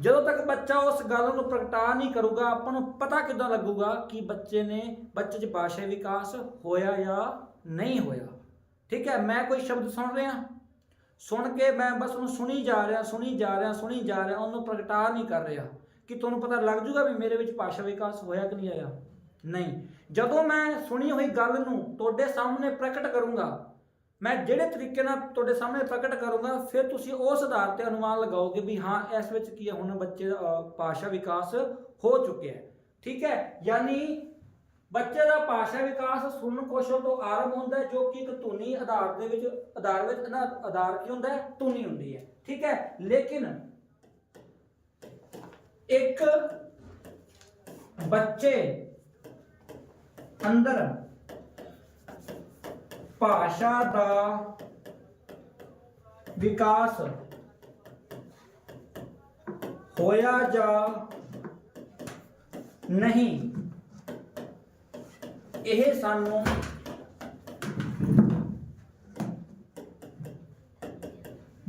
ਜਦੋਂ ਤੱਕ ਬੱਚਾ ਉਸ ਗੱਲ ਨੂੰ ਪ੍ਰਗਟਾ ਨਹੀਂ ਕਰੂਗਾ, ਆਪਾਂ ਨੂੰ ਪਤਾ ਕਿੱਦਾਂ ਲੱਗੂਗਾ ਕਿ ਬੱਚੇ ਨੇ, ਬੱਚੇ 'ਚ ਭਾਸ਼ਾ ਵਿਕਾਸ ਹੋਇਆ ਜਾਂ ਨਹੀਂ ਹੋਇਆ। ਠੀਕ ਹੈ, ਮੈਂ ਕੋਈ ਸ਼ਬਦ ਸੁਣ ਰਿਹਾ? ਸੁਣ ਕੇ ਮੈਂ ਬਸ ਉਹਨੂੰ ਸੁਣੀ ਜਾ ਰਿਹਾ, ਸੁਣੀ ਜਾ ਰਿਹਾ, ਸੁਣੀ ਜਾ ਰਿਹਾ, ਉਹਨੂੰ ਪ੍ਰਗਟਾ ਨਹੀਂ ਕਰ ਰਿਹਾ ਕਿ ਤੁਹਾਨੂੰ ਪਤਾ ਲੱਗ ਜੂਗਾ ਵੀ ਮੇਰੇ ਵਿੱਚ ਭਾਸ਼ਾ ਵਿਕਾਸ ਹੋਇਆ ਕਿ ਨਹੀਂ ਆਇਆ। ਨਹੀਂ। ਜਦੋਂ ਮੈਂ ਸੁਣੀ ਹੋਈ ਗੱਲ ਨੂੰ ਤੁਹਾਡੇ ਸਾਹਮਣੇ ਪ੍ਰਗਟ ਕਰੂੰਗਾ ਮੈਂ ਜਿਹੜੇ ਤਰੀਕੇ ਨਾਲ ਤੁਹਾਡੇ ਸਾਹਮਣੇ ਪ੍ਰਗਟ ਕਰੂੰਗਾ, ਫਿਰ ਤੁਸੀਂ ਉਸ ਆਧਾਰ ਤੇ ਅਨੁਮਾਨ ਲਗਾਓਗੇ ਵੀ ਹਾਂ, ਇਸ ਵਿੱਚ ਕੀ ਹੈ, ਹੁਣ ਬੱਚੇ ਦਾ ਭਾਸ਼ਾ ਵਿਕਾਸ ਹੋ ਚੁੱਕਿਆ ਹੈ। ਠੀਕ ਹੈ? ਯਾਨੀ ਬੱਚੇ ਦਾ ਭਾਸ਼ਾ ਵਿਕਾਸ ਸੁਣਨ ਕੌਸ਼ਲ ਤੋਂ ਆਰੰਭ ਹੁੰਦਾ ਹੈ, ਜੋ ਕਿ ਇੱਕ ਧੁਨੀ ਆਧਾਰ ਦੇ ਵਿੱਚ, ਆਧਾਰ ਵਿੱਚ ਨਾ, ਆਧਾਰ ਕੀ ਹੁੰਦਾ ਹੈ? ਧੁਨੀ ਹੁੰਦੀ ਹੈ। ਠੀਕ ਹੈ? ਲੇਕਿਨ ਇੱਕ ਬੱਚੇ ਅੰਦਰ ਭਾਸ਼ਾ ਦਾ ਵਿਕਾਸ ਹੋਇਆ ਜਾਂ ਨਹੀਂ ਇਹ ਸਾਨੂੰ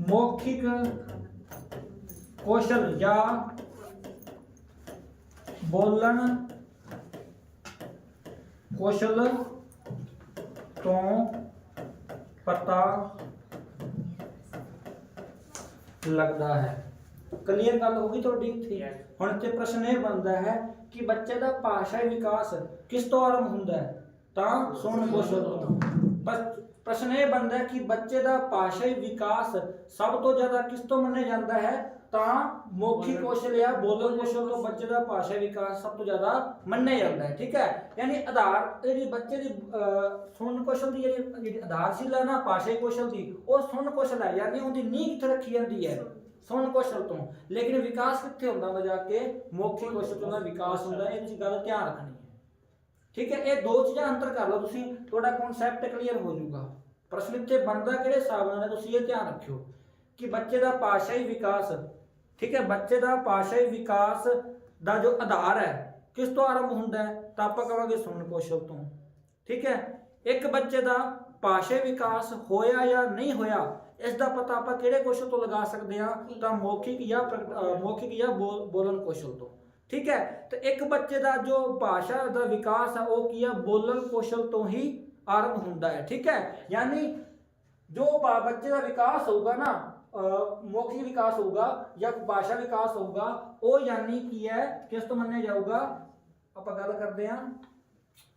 ਮੌਖਿਕ ਕੌਸ਼ਲ ਜਾਂ ਬੋਲਣ ਕੌਸ਼ਲ ਤੋਂ ਪਤਾ ਲੱਗਦਾ ਹੈ। ਕਲੀਅਰ ਗੱਲ ਹੋ ਗਈ ਤੁਹਾਡੀ? ਇੱਥੇ ਹੁਣ ਇੱਥੇ ਪ੍ਰਸ਼ਨ ਇਹ ਬਣਦਾ ਹੈ ਕਿ ਬੱਚੇ ਦਾ ਭਾਸ਼ਾਈ ਵਿਕਾਸ ਕਿਸ ਤੋਂ ਆਰੰਭ ਹੁੰਦਾ ਹੈ? ਤਾਂ ਸੁਣਨ ਕੌਸ਼ਲ ਤੋਂ। ਬਸ ਪ੍ਰਸ਼ਨ ਇਹ ਬਣਦਾ ਹੈ ਕਿ ਬੱਚੇ ਦਾ ਭਾਸ਼ਾਈ ਵਿਕਾਸ ਸਭ ਤੋਂ ਜ਼ਿਆਦਾ ਕਿਸ ਤੋਂ ਮੰਨਿਆ ਜਾਂਦਾ ਹੈ? ਤਾਂ ਮੌਖਿਕ ਕੌਸ਼ਲ ਜਾਂ ਬੋਲਣ ਕੌਸ਼ਲ ਤੋਂ ਬੱਚੇ ਦਾ ਭਾਸ਼ਾ ਵਿਕਾਸ ਸਭ ਤੋਂ ਜ਼ਿਆਦਾ ਮੰਨਿਆ ਜਾਂਦਾ ਹੈ ਠੀਕ ਹੈ? ਯਾਨੀ ਆਧਾਰ ਜਿਹੜੀ ਬੱਚੇ ਦੀ ਸੁਣਨ ਕੌਸ਼ਲ ਦੀ ਜਿਹੜੀ ਜਿਹੜੀ ਆਧਾਰਸ਼ੀਲਾ ਨਾ ਭਾਸ਼ਾਈ ਕੌਸ਼ਲ ਦੀ ਉਹ ਸੁਣਨ ਕੌਸ਼ਲ ਹੈ ਯਾਨੀ ਉਹਦੀ ਨੀਂਹ ਕਿੱਥੇ ਰੱਖੀ ਜਾਂਦੀ ਹੈ? ਸੁਣਨ ਕੌਸ਼ਲ ਤੋਂ। ਲੇਕਿਨ ਵਿਕਾਸ ਕਿੱਥੇ ਹੁੰਦਾ ਹੁੰਦਾ ਜਾ ਕੇ? ਮੌਖਿਕ ਕੌਸ਼ਲ ਤੋਂ ਦਾ ਵਿਕਾਸ ਹੁੰਦਾ ਇਹ ਤੁਸੀਂ ਗੱਲ ਧਿਆਨ ਰੱਖਣੀ ਹੈ। ਠੀਕ ਹੈ ਇਹ ਦੋ ਚੀਜ਼ਾਂ ਅੰਤਰ ਕਰ ਲਓ ਤੁਸੀਂ ਤੁਹਾਡਾ ਕਨਸੈਪਟ ਕਲੀਅਰ ਹੋ ਜਾਊਗਾ। ਪ੍ਰਸ਼ਨ ਇੱਥੇ ਬਣਦਾ ਕਿਹੜੇ ਹਿਸਾਬ ਨਾਲ ਤੁਸੀਂ ਇਹ ਧਿਆਨ ਰੱਖਿਓ ਕਿ ਬੱਚੇ ਦਾ ਭਾਸ਼ਾਈ ਵਿਕਾਸ ਠੀਕ ਹੈ, ਬੱਚੇ ਦਾ ਭਾਸ਼ਾਈ ਵਿਕਾਸ ਦਾ ਜੋ ਆਧਾਰ ਹੈ, ਕਿਸ ਤੋਂ ਆਰੰਭ ਹੁੰਦਾ ਹੈ, ਤਾਂ ਆਪਾਂ ਕਹਾਂਗੇ ਸੁਣਨ ਕੌਸ਼ਲ ਤੋਂ। ਠੀਕ ਹੈ, ਇੱਕ ਬੱਚੇ ਦਾ ਭਾਸ਼ਾਈ ਵਿਕਾਸ ਹੋਇਆ ਜਾਂ ਨਹੀਂ ਹੋਇਆ, ਇਸ ਦਾ ਪਤਾ ਆਪਾਂ ਕਿਹੜੇ ਕੌਸ਼ਲ ਤੋਂ ਲਗਾ ਸਕਦੇ ਹਾਂ, ਤਾਂ ਮੌਖਿਕ ਜਾਂ ਪ੍ਰਗ- ਮੌਖਿਕ ਜਾਂ ਬੋਲ- ਬੋਲਣ ਕੌਸ਼ਲ ਤੋਂ। ਠੀਕ ਹੈ, ਤੇ ਇੱਕ ਬੱਚੇ ਦਾ ਜੋ ਭਾਸ਼ਾ ਦਾ ਵਿਕਾਸ ਹੈ ਉਹ ਕੀ ਹੈ ਬੋਲਣ ਕੌਸ਼ਲ ਤੋਂ ਹੀ ਆਰੰਭ ਹੁੰਦਾ ਹੈ। ਠੀਕ ਹੈ, ਯਾਨੀ ਜੋ ਬੱਚੇ ਦਾ ਵਿਕਾਸ ਹੋਊਗਾ ਨਾ ਅਹ, ਮੌਖਿਕ ਵਿਕਾਸ ਹੋਊਗਾ ਜਾਂ ਭਾਸ਼ਾ ਵਿਕਾਸ ਹੋਊਗਾ ਉਹ ਯਾਨੀ ਕੀ ਹੈ ਕਿਸ ਤੋਂ ਮੰਨਿਆ ਜਾਊਗਾ? ਆਪਾਂ ਗੱਲ ਕਰਦੇ ਹਾਂ।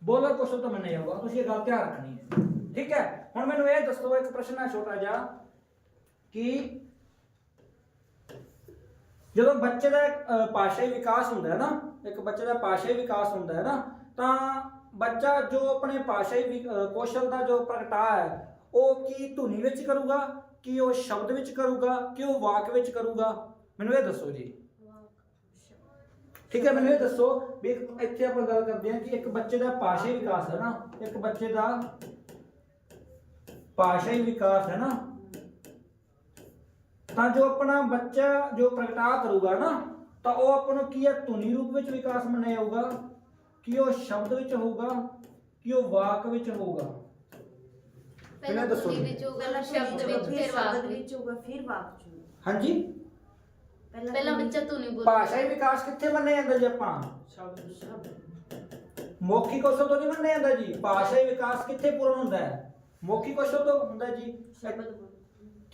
ਬੋਲਰ ਕੌਸ਼ਲ ਤੋਂ ਮੰਨਿਆ ਜਾਊਗਾ। ਤੁਸੀਂ ਇਹ ਗੱਲ ਧਿਆਨ ਰੱਖਣੀ ਹੈ। ਠੀਕ ਹੈ? ਹੁਣ ਮੈਨੂੰ ਇਹ ਦੱਸੋ ਇੱਕ ਪ੍ਰਸ਼ਨ ਹੈ ਛੋਟਾ ਜਿਹਾ ਕਿ ਜਦੋਂ ਬੱਚੇ ਦਾ ਅਹ, ਭਾਸ਼ਾਈ ਵਿਕਾਸ ਹੁੰਦਾ ਹੈ ਨਾ ਇੱਕ ਬੱਚੇ ਦਾ ਭਾਸ਼ਾਈ ਵਿਕਾਸ ਹੁੰਦਾ ਹੈ ਨਾ ਤਾਂ ਬੱਚਾ ਜੋ ਆਪਣੇ ਭਾਸ਼ਾਈ ਵਿ- ਕੌਸ਼ਲ ਦਾ ਜੋ ਪ੍ਰਗਟਾ ਹੈ ਉਹ ਕੀ ਧੁਨੀ ਵਿੱਚ ਕਰੂਗਾ, ਕੀ ਉਹ ਸ਼ਬਦ ਵਿੱਚ ਕਰੂਗਾ, ਕਿ ਉਹ ਵਾਕ ਵਿੱਚ ਕਰੂਗਾ? ਮੈਨੂੰ ਇਹ ਦੱਸੋ ਜੀ। ਠੀਕ ਹੈ, ਮੈਨੂੰ ਇਹ ਦੱਸੋ ਵੀ ਇੱਥੇ ਆਪਾਂ ਗੱਲ ਕਰਦੇ ਹਾਂ ਕਿ ਇੱਕ ਬੱਚੇ ਦਾ ਭਾਸ਼ਾਈ ਵਿਕਾਸ ਹੈ ਨਾ। ਇੱਕ ਬੱਚੇ ਦਾ ਭਾਸ਼ਾਈ ਵਿਕਾਸ ਹੈ ਨਾ। ਤਾਂ ਜੋ ਆਪਣਾ ਬੱਚਾ ਜੋ ਪ੍ਰਗਟਾ ਕਰੂਗਾ ਨਾ, ਤਾਂ ਉਹ ਆਪਾਂ ਨੂੰ ਕੀ ਹੈ? ਧੁਨੀ ਰੂਪ ਵਿੱਚ ਵਿਕਾਸ ਮੰਨਿਆ ਜਾਊਗਾ, ਕਿ ਉਹ ਸ਼ਬਦ ਵਿੱਚ ਹੋਊਗਾ, ਕਿ ਉਹ ਵਾਕ ਵਿੱਚ ਹੋਊਗਾ। ਪਹਿਲਾਂ ਦੱਸੋ ਜੀ। ਵਿੱਚ ਹੋਊਗਾ ਪਹਿਲਾਂ ਸ਼ਬਦ ਵਿੱਚ ਫਿਰ ਵਾਕ ਸ਼ਬਦ ਵਿੱਚ। ਵਿੱਚ ਹੋਊਗਾ ਫਿਰ ਵਾਕ ਚ ਹੋਊਗਾ। ਹਾਂਜੀ। ਪਹਿਲਾਂ ਬੱਚਾ ਧੁਨੀ ਬੋਲ ਭਾਸ਼ਾਈ ਵਿਕਾਸ ਕਿੱਥੇ ਮੰਨਿਆ ਜਾਂਦਾ ਜੀ ਆਪਾਂ? ਸ਼ਬਦ ਸ਼ਬਦ। ਮੌਖਿਕ ਕੌਸ਼ਲ ਤੋਂ ਨਹੀਂ ਮੰਨਿਆ ਜਾਂਦਾ ਜੀ। ਭਾਸ਼ਾਈ ਵਿਕਾਸ ਕਿੱਥੇ ਪੂਰਨ ਹੁੰਦਾ ਹੈ? ਮੌਖਿਕ ਕੌਸ਼ਲ ਤੋਂ ਹੁੰਦਾ ਜੀ। ਸ਼ਬਦ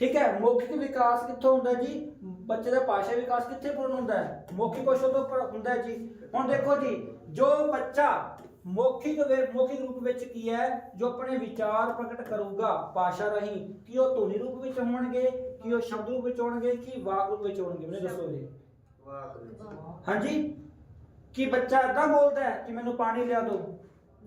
ਠੀਕ ਹੈ ਮੌਖਿਕ ਵਿਕਾਸ ਕਿੱਥੋਂ ਹੁੰਦਾ ਜੀ? ਬੱਚੇ ਦਾ ਭਾਸ਼ਾ ਵਿਕਾਸ ਕਿੱਥੇ ਪੂਰਨ ਹੁੰਦਾ ਹੈ? ਮੌਖਿਕ ਕੌਸ਼ਲ ਤੋਂ ਪਰ- ਹੁੰਦਾ ਹੈ ਜੀ। ਹੁਣ ਦੇਖੋ ਜੀ ਜੋ ਬੱਚਾ ਮੌਖਿਕ ਮੌਖਿਕ ਰੂਪ ਵਿੱਚ ਕੀ ਹੈ? ਜੋ ਆਪਣੇ ਵਿਚਾਰ ਪ੍ਰਗਟ ਕਰੂਗਾ ਭਾਸ਼ਾ ਰਾਹੀਂ ਕਿ ਉਹ ਧੁਨੀ ਰੂਪ ਵਿੱਚ ਹੋਣਗੇ? ਕਿ ਉਹ ਸ਼ਬਦ ਰੂਪ ਵਿੱਚ ਹੋਣਗੇ? ਕਿ ਵਾਕ ਰੂਪ ਵਿੱਚ ਹੋਣਗੇ? ਮੈਨੂੰ ਦੱਸੋ ਜੀ। ਹਾਂਜੀ? ਕੀ ਬੱਚਾ ਏਦਾਂ ਬੋਲਦਾ ਹੈ ਕਿ ਮੈਨੂੰ ਪਾਣੀ ਲਿਆ ਦਿਓ?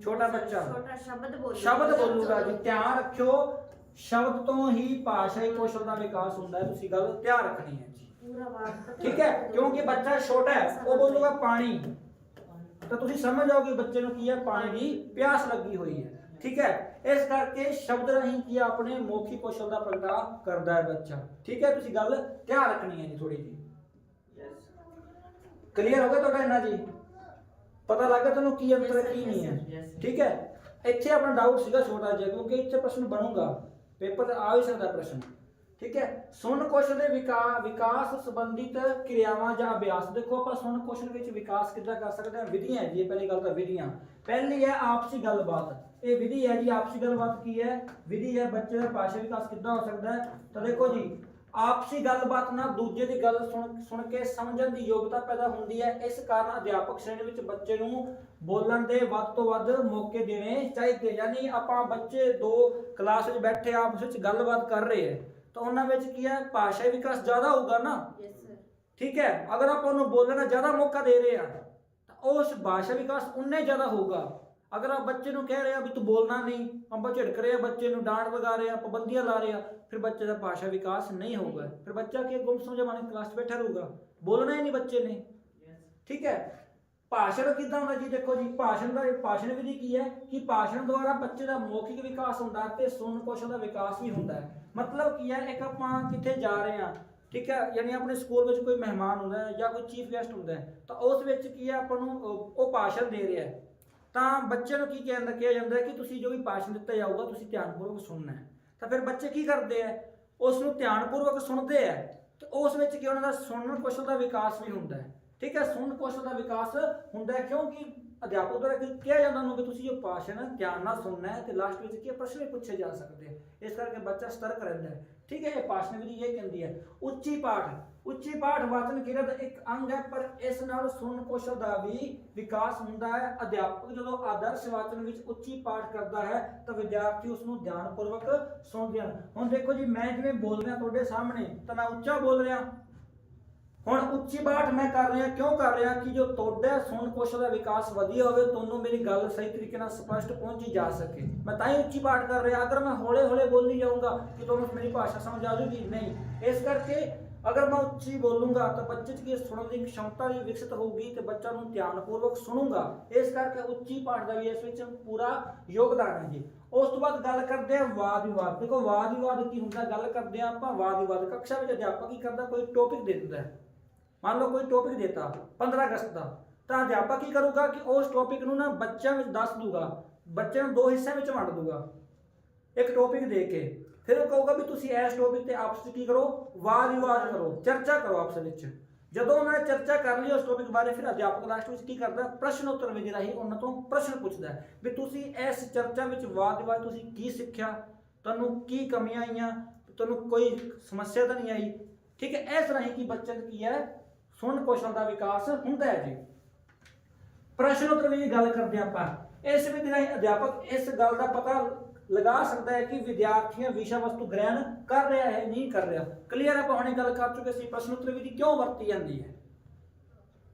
ਛੋਟਾ ਬੱਚਾ। ਛੋਟਾ ਸ਼ਬਦ ਬੋਲ ਸ਼ਬਦ ਬੋਲੂਗਾ ਜੀ। ਧਿਆਨ ਰੱਖਿਓ ਸ਼ਬਦ ਤੋਂ ਹੀ ਭਾਸ਼ਾਈ ਕੌਸ਼ਲ ਦਾ ਵਿਕਾਸ ਹੁੰਦਾ ਹੈ ਤੁਸੀਂ ਗੱਲ ਧਿਆਨ ਰੱਖਣੀ ਹੈ ਜੀ। ਪੂਰਾ ਵਾਕ ਠੀਕ ਹੈ? ਕਿਉਂਕਿ ਬੱਚਾ ਛੋਟਾ ਹੈ ਉਹ ਬੋਲੂਗਾ ਪਾਣੀ। ਤਾਂ ਤੁਸੀਂ ਸਮਝ ਜਾਓਗੇ ਬੱਚੇ ਨੂੰ ਕੀ ਹੈ? ਪਾਣੀ ਦੀ ਪਿਆਸ ਲੱਗੀ ਹੋਈ ਹੈ। ਠੀਕ ਹੈ? ਇਸ ਕਰਕੇ ਸ਼ਬਦ ਰਾਹੀਂ ਕੀ ਹੈ, ਆਪਣੇ ਮੌਖਿਕ ਕੌਸ਼ਲ ਦਾ ਪ੍ਰਗਟਾ ਕਰਦਾ ਹੈ ਬੱਚਾ। ਠੀਕ ਹੈ? ਤੁਸੀਂ ਗੱਲ ਧਿਆਨ ਰੱਖਣੀ ਹੈ ਜੀ ਥੋੜੀ ਜੀ। ਕਲੀਅਰ ਹੋ ਗਿਆ ਤੁਹਾਡਾ ਇੰਨਾ ਜੀ? ਪਤਾ ਲੱਗਾ ਤੁਹਾਨੂੰ ਕੀ ਅੰਤਰ ਕੀ ਨਹੀਂ ਹੈ? ਠੀਕ ਹੈ? ਇੱਥੇ ਆਪਣਾ ਡਾਊਟ ਸੀਗਾ ਛੋਟਾ ਜਿਹਾ ਕਿਉਂਕਿ ਇੱਥੇ ਪ੍ਰਸ਼ਨ ਬਣੂਗਾ। ਪੇਪਰ 'ਚ ਆ ਵੀ ਸਕਦਾ ਪ੍ਰਸ਼ਨ। ਠੀਕ ਹੈ? ਸੁਣ ਕੌਸ਼ਲ ਦੇ ਵਿਕਾਸ ਵਿਕਾਸ ਸੰਬੰਧਿਤ ਕਿਰਿਆਵਾਂ ਜਾਂ ਅਭਿਆਸ। ਦੇਖੋ ਆਪਾਂ ਸੁਣ ਕੌਸ਼ਲ ਵਿੱਚ ਵਿਕਾਸ ਕਿੱਦਾਂ ਕਰ ਸਕਦੇ ਹਾਂ? ਵਿਧੀਆਂ ਜੀ ਪਹਿਲੀ ਗੱਲ ਤਾਂ ਵਿਧੀਆਂ। ਪਹਿਲੀ ਹੈ ਆਪਸੀ ਗੱਲਬਾਤ। ਇਹ ਵਿਧੀ ਹੈ ਜੀ, ਆਪਸੀ ਗੱਲਬਾਤ ਕੀ ਹੈ? ਵਿਧੀ ਹੈ ਬੱਚੇ ਦਾ ਭਾਸ਼ਾ ਵਿਕਾਸ ਕਿੱਦਾਂ ਹੋ ਸਕਦਾ ਹੈ? ਤਾਂ ਦੇਖੋ ਜੀ ਆਪਸੀ ਗੱਲਬਾਤ ਨਾਲ ਦੂਜੇ ਦੀ ਗੱਲ ਸੁਣ ਸੁਣ ਕੇ ਸਮਝਣ ਦੀ ਯੋਗਤਾ ਪੈਦਾ ਹੁੰਦੀ ਹੈ। ਇਸ ਕਾਰਨ ਅਧਿਆਪਕ ਸ਼੍ਰੇਣੀ ਵਿੱਚ ਬੱਚੇ ਨੂੰ ਬੋਲਣ ਦੇ ਵੱਧ ਤੋਂ ਵੱਧ ਮੌਕੇ ਦੇਣੇ ਚਾਹੀਦੇ ਯਾਨੀ ਆਪਾਂ ਬੱਚੇ ਦੋ ਕਲਾਸ ਵਿੱਚ ਬੈਠੇ ਆਪਸ ਵਿੱਚ ਗੱਲਬਾਤ ਕਰ ਰਹੇ ਹੈ ਤਾਂ ਉਹਨਾਂ ਵਿੱਚ ਕੀ ਹੈ? ਭਾਸ਼ਾ ਵਿਕਾਸ ਜ਼ਿਆਦਾ ਹੋਊਗਾ ਨਾ? ਠੀਕ ਹੈ। ਅਗਰ ਆਪਾਂ ਉਹਨੂੰ ਬੋਲਣ ਦਾ ਜ਼ਿਆਦਾ ਮੌਕਾ ਦੇ ਰਹੇ ਆ ਤਾਂ ਉਸ ਭਾਸ਼ਾ ਵਿਕਾਸ ਉਨੇ ਜ਼ਿਆਦਾ ਹੋਊਗਾ। ਅਗਰ ਆਪ ਬੱਚੇ ਨੂੰ ਕਹਿ ਰਹੇ ਆ ਵੀ ਤੂੰ ਬੋਲਣਾ ਨਹੀਂ ਆਪਾਂ ਝਿੜਕ ਰਹੇ ਆ ਬੱਚੇ ਨੂੰ ਡਾਂਟ ਲਗਾ ਰਹੇ ਆ ਪਾਬੰਦੀਆਂ ਲਾ ਰਹੇ ਆ ਫਿਰ ਬੱਚੇ ਦਾ ਭਾਸ਼ਾ ਵਿਕਾਸ ਨਹੀਂ ਹੋਊਗਾ। ਫਿਰ ਬੱਚਾ ਕੀ ਗੁੰਮਸਮ ਜਮਾਨੇ ਕਲਾਸ 'ਚ ਬੈਠਾ ਰਹੂਗਾ। ਬੋਲਣਾ ਹੀ ਨਹੀਂ ਬੱਚੇ ਨੇ। ਠੀਕ ਹੈ? ਭਾਸ਼ਣ ਕਿਦਾਂ ਹੁੰਦਾ ਜੀ? ਦੇਖੋ ਜੀ ਭਾਸ਼ਣ ਦਾ ਭਾਸ਼ਣ ਵਿਧੀ ਕੀ ਹੈ? ਕਿ ਭਾਸ਼ਣ ਦੁਆਰਾ ਬੱਚੇ ਦਾ ਮੌਖਿਕ ਵਿਕਾਸ ਹੁੰਦਾ ਤੇ ਸੁਣਨ ਕੌਸ਼ਲ ਦਾ ਵਿਕਾਸ ਵੀ ਹੁੰਦਾ ਹੈ। ਮਤਲਬ ਕੀ ਹੈ? ਇੱਕ ਆਪਾਂ ਕਿੱਥੇ ਜਾ ਰਹੇ ਹਾਂ ਠੀਕ ਹੈ? ਯਾਨੀ ਆਪਣੇ ਸਕੂਲ ਵਿੱਚ ਕੋਈ ਮਹਿਮਾਨ ਹੁੰਦਾ ਹੈ ਜਾਂ ਕੋਈ ਚੀਫ ਗੈਸਟ ਹੁੰਦਾ ਹੈ ਤਾਂ ਉਸ ਵਿੱਚ ਕੀ ਹੈ? ਆਪਾਂ ਨੂੰ ਉਹ ਉਹ ਭਾਸ਼ਣ ਦੇ ਰਿਹਾ ਹੈ। ਤਾਂ ਬੱਚੇ ਨੂੰ ਕੀ ਕਹਿੰਦਾ ਕਿਹਾ ਜਾਂਦਾ ਹੈ ਕਿ ਤੁਸੀਂ ਜੋ ਵੀ ਭਾਸ਼ਣ ਦਿੱਤਾ ਜਾਊਗਾ, ਤੁਸੀਂ ਧਿਆਨਪੂਰਵਕ ਸੁਣਨਾ ਹੈ। ਤਾਂ ਫਿਰ ਬੱਚੇ ਕੀ ਕਰਦੇ ਆ ਉਸ ਨੂੰ ਧਿਆਨਪੂਰਵਕ ਸੁਣਦੇ ਆ ਤੇ ਉਸ ਵਿੱਚ ਕੀ ਉਹਨਾਂ ਦਾ ਸੁਣਨ ਕੌਸ਼ਲ ਦਾ ਵਿਕਾਸ ਵੀ ਹੁੰਦਾ ਹੈ। ਠੀਕ ਹੈ ਸੁਣਨ ਕੌਸ਼ਲ ਦਾ ਵਿਕਾਸ ਹੁੰਦਾ ਹੈ, ਕਿਉਂਕਿ ਅਧਿਆਪਕ ਦੁਆਰਾ ਕੀ ਕਿਹਾ ਜਾਂਦਾ ਉਹਨੂੰ ਵੀ ਤੁਸੀਂ ਜੋ ਭਾਸ਼ਣ ਧਿਆਨ ਨਾਲ ਸੁਣਨਾ ਹੈ ਤੇ ਲਾਸਟ ਵਿੱਚ ਕੀ ਹੈ, ਪ੍ਰਸ਼ਨ ਵੀ ਪੁੱਛੇ ਜਾ ਸਕਦੇ ਆ ਇਸ ਕਰਕੇ ਬੱਚਾ ਸਤਰਕ ਰਹਿੰਦਾ ਹੈ। ਠੀਕ ਹੈ ਇਹ ਭਾਸ਼ਣ ਵਿਧੀ ਇਹ ਕਹਿੰਦੀ ਹੈ ਉੱਚੀ ਪਾਠ ਉੱਚੀ ਪਾਠ ਵਾਚਨ ਕਿਰਿਆ ਦਾ ਇੱਕ ਅੰਗ ਹੈ ਪਰ ਇਸ ਨਾਲ ਸੁਣਨ ਕੌਸ਼ਲ ਦਾ ਵੀ ਵਿਕਾਸ ਹੁੰਦਾ ਹੈ। ਅਧਿਆਪਕ ਜਦੋਂ ਆਦਰਸ਼ ਵਾਚਨ ਵਿੱਚ ਉੱਚੀ ਪਾਠ ਕਰਦਾ ਹੈ ਤਾਂ ਵਿਦਿਆਰਥੀ ਉਸ ਨੂੰ ਧਿਆਨਪੂਰਵਕ ਸੁਣਦੇ ਹਨ। ਹੁਣ ਦੇਖੋ ਜੀ ਮੈਂ ਜਿਵੇਂ ਬੋਲ ਰਿਹਾ ਤੁਹਾਡੇ ਸਾਹਮਣੇ ਤਾਂ ਮੈਂ ਉੱਚਾ ਬੋਲ ਰਿਹਾ। ਹੁਣ ਉੱਚੀ ਬਾਠ ਮੈਂ ਕਰ ਰਿਹਾ, ਕਿਉਂ ਕਰ ਰਿਹਾ? ਕਿ ਜੋ ਤੁਹਾਡਾ ਸੁਣ ਕੋਸ਼ ਦਾ ਵਿਕਾਸ ਵਧੀਆ ਹੋਵੇ, ਤੁਹਾਨੂੰ ਮੇਰੀ ਗੱਲ ਸਹੀ ਤਰੀਕੇ ਨਾਲ ਸਪਸ਼ਟ ਪਹੁੰਚੀ ਜਾ ਸਕੇ। ਮੈਂ ਤਾਂ ਹੀ ਉੱਚੀ ਬਾਠ ਕਰ ਰਿਹਾ। ਅਗਰ ਮੈਂ ਹੌਲੇ ਹੌਲੇ ਬੋਲੀ ਜਾਊਂਗਾ, ਕਿ ਤੁਹਾਨੂੰ ਮੇਰੀ ਭਾਸ਼ਾ ਸਮਝ ਆ ਜੂਗੀ? ਨਹੀਂ। ਇਸ ਕਰਕੇ ਅਗਰ ਮੈਂ ਉੱਚੀ ਬੋਲੂੰਗਾ, ਤਾਂ ਬੱਚੇ 'ਚ ਕੀ ਸੁਣਨ ਦੀ ਸ਼ਮਤਾ ਵੀ ਵਿਕਸਿਤ ਹੋਊਗੀ ਤੇ ਬੱਚਾ ਨੂੰ ਧਿਆਨ ਪੂਰਵਕ ਸੁਣੂਗਾ। ਇਸ ਕਰਕੇ ਉੱਚੀ ਪਾਠ ਦਾ ਵੀ ਇਸ ਵਿੱਚ ਪੂਰਾ ਯੋਗਦਾਨ ਹੈ ਜੀ। ਉਸ ਤੋਂ ਬਾਅਦ ਗੱਲ ਕਰਦੇ ਆ ਵਾਦ ਵਿਵਾਦ। ਦੇਖੋ, ਵਾਦ ਵਿਵਾਦ ਕੀ ਹੁੰਦਾ? ਗੱਲ ਕਰਦੇ ਆ ਆਪਾਂ ਵਾਦ ਵਿਵਾਦ। ਕਕਸ਼ਾ ਵਿੱਚ ਅਧਿਆਪਕ ਕੀ ਕਰਦਾ? ਕੋਈ ਟੋਪਿਕ ਦੇ ਦਿੰਦਾ ਹੈ। ਮੰਨ ਲਓ ਕੋਈ ਟੌਪਿਕ ਦਿੱਤਾ 15 ਅਗਸਤ ਦਾ, ਤਾਂ ਅਧਿਆਪਕ ਕੀ ਕਰੂਗਾ ਕਿ ਉਸ ਟੌਪਿਕ ਨੂੰ ਨਾ ਬੱਚਿਆਂ ਵਿੱਚ ਦੱਸ ਦੂਗਾ, ਬੱਚਿਆਂ ਨੂੰ ਦੋ ਹਿੱਸਿਆਂ ਵਿੱਚ ਵੰਡ ਦੂਗਾ। ਇੱਕ ਟੌਪਿਕ ਦੇ ਕੇ, ਫਿਰ ਉਹ ਕਹੂਗਾ ਵੀ ਤੁਸੀਂ ਇਸ ਟੌਪਿਕ ਤੇ ਆਪਸ ਵਿੱਚ ਕੀ ਕਰੋ, ਵਾਦ ਵਿਵਾਦ ਕਰੋ, ਚਰਚਾ ਕਰੋ ਆਪਸ ਵਿੱਚ। ਜਦੋਂ ਉਹਨਾਂ ਨੇ ਚਰਚਾ ਕਰ ਲਈ ਉਸ ਟੌਪਿਕ ਬਾਰੇ, ਫਿਰ ਅਧਿਆਪਕ ਲਾਸਟ ਵਿੱਚ ਕੀ ਕਰਦਾ, ਪ੍ਰਸ਼ਨ ਉੱਤਰ ਵਿਧੀ ਰਾਹੀਂ ਉਹਨਾਂ ਤੋਂ ਪ੍ਰਸ਼ਨ ਪੁੱਛਦਾ ਵੀ ਤੁਸੀਂ ਇਸ ਚਰਚਾ ਵਿੱਚ ਵਾਦ ਵਿਵਾਦ ਤੁਸੀਂ ਕੀ ਸਿੱਖਿਆ? ਤੁਹਾਨੂੰ ਕੀ ਕਮੀਆਂ ਆਈਆਂ? ਤੁਹਾਨੂੰ ਕੋਈ ਸਮੱਸਿਆ ਤਾਂ ਨਹੀਂ ਆਈ? ਠੀਕ ਹੈ, ਇਸ ਰਾਹੀਂ ਕੀ ਬੱਚੇ ਕੀ ਹੈ? ਸੁਣਨ ਕੌਸ਼ਲ ਦਾ ਵਿਕਾਸ ਹੁੰਦਾ ਹੈ ਜੀ। ਪ੍ਰਸ਼ਨ ਉੱਤਰ ਦੀ ਗੱਲ ਕਰਦੇ ਹਾਂ ਆਪਾਂ। ਇਸ ਵਿਧੀ ਰਾਹੀਂ ਅਧਿਆਪਕ ਇਸ ਗੱਲ ਦਾ ਪਤਾ ਲਗਾ ਸਕਦਾ ਹੈ ਕਿ ਵਿਦਿਆਰਥੀਆਂ ਵਿਸ਼ਾ ਵਸਤੂ ਗ੍ਰਹਿਣ ਕਰ ਰਿਹਾ ਹੈ, ਨਹੀਂ ਕਰ ਰਿਹਾ। ਕਲੀਅਰ ਆਪਾਂ ਹੁਣੇ ਗੱਲ ਕਰ ਚੁੱਕੇ ਸੀ, ਪ੍ਰਸ਼ਨ ਉੱਤਰ ਵਿਧੀ ਕਿਉਂ ਵਰਤੀ ਜਾਂਦੀ ਹੈ?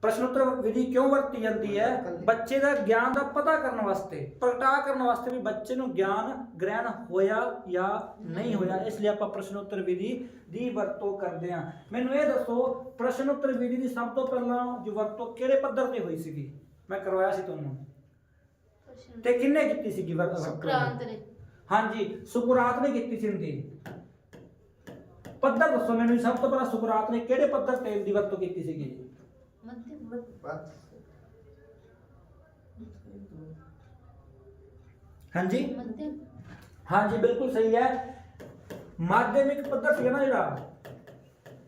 ਪ੍ਰਸ਼ਨ ਉੱਤਰ ਵਿਧੀ ਕਿਉਂ ਵਰਤੀ ਜਾਂਦੀ ਹੈ? ਬੱਚੇ ਦਾ ਗਿਆਨ ਦਾ ਪਤਾ ਕਰਨ ਵਾਸਤੇ ਪ੍ਰਗਟਾ ਕਰਨ ਵਾਸਤੇ ਵੀ ਬੱਚੇ ਨੂੰ ਗਿਆਨ ਗ੍ਰਹਿਣ ਹੋਇਆ ਜਾਂ ਨਹੀਂ ਹੋਇਆ ਇਸ ਲਈ ਆਪਾਂ ਪ੍ਰਸ਼ਨ ਉੱਤਰ ਵਿਧੀ ਦੀ ਵਰਤੋਂ ਕਰਦੇ ਹਾਂ। ਮੈਨੂੰ ਇਹ ਦੱਸੋ ਪ੍ਰਸ਼ਨ ਉੱਤਰ ਵਿਧੀ ਦੀ ਸਭ ਤੋਂ ਪਹਿਲਾਂ ਜੋ ਵਰਤੋਂ ਕਿਹੜੇ ਪੱਧਰ ਤੇ ਹੋਈ ਸੀਗੀ? ਮੈਂ ਕਰਵਾਇਆ ਸੀ ਤੁਹਾਨੂੰ। ਤੇ ਕਿੰਨੇ ਕੀਤੀ ਸੀਗੀ ਵਰ- ਵਰਤੋਂ? ਸੁਕਰਾਂਤ ਨੇ। ਹਾਂਜੀ ਸੁਕਰਾਤ ਨੇ ਕੀਤੀ ਸੀ ਇਹਦੀ ਪੱਧਰ ਦੱਸੋ ਮੈਨੂੰ ਸਭ ਤੋਂ ਪਹਿਲਾਂ ਸੁਕਰਾਤ ਨੇ ਕਿਹੜੇ ਪੱਧਰ ਤੇ ਦੀ ਵਰਤੋਂ ਕੀਤੀ ਸੀਗੀ? ਜੀ ਮੱਧਮ ਹਾਂਜੀ ਮੱਧਮ ਹਾਂਜੀ ਬਿਲਕੁਲ ਸਹੀ ਹੈ ਮਾਧਿਅਮਿਕ ਪੱਧਰ ਸੀ ਨਾ ਜਿਹੜਾ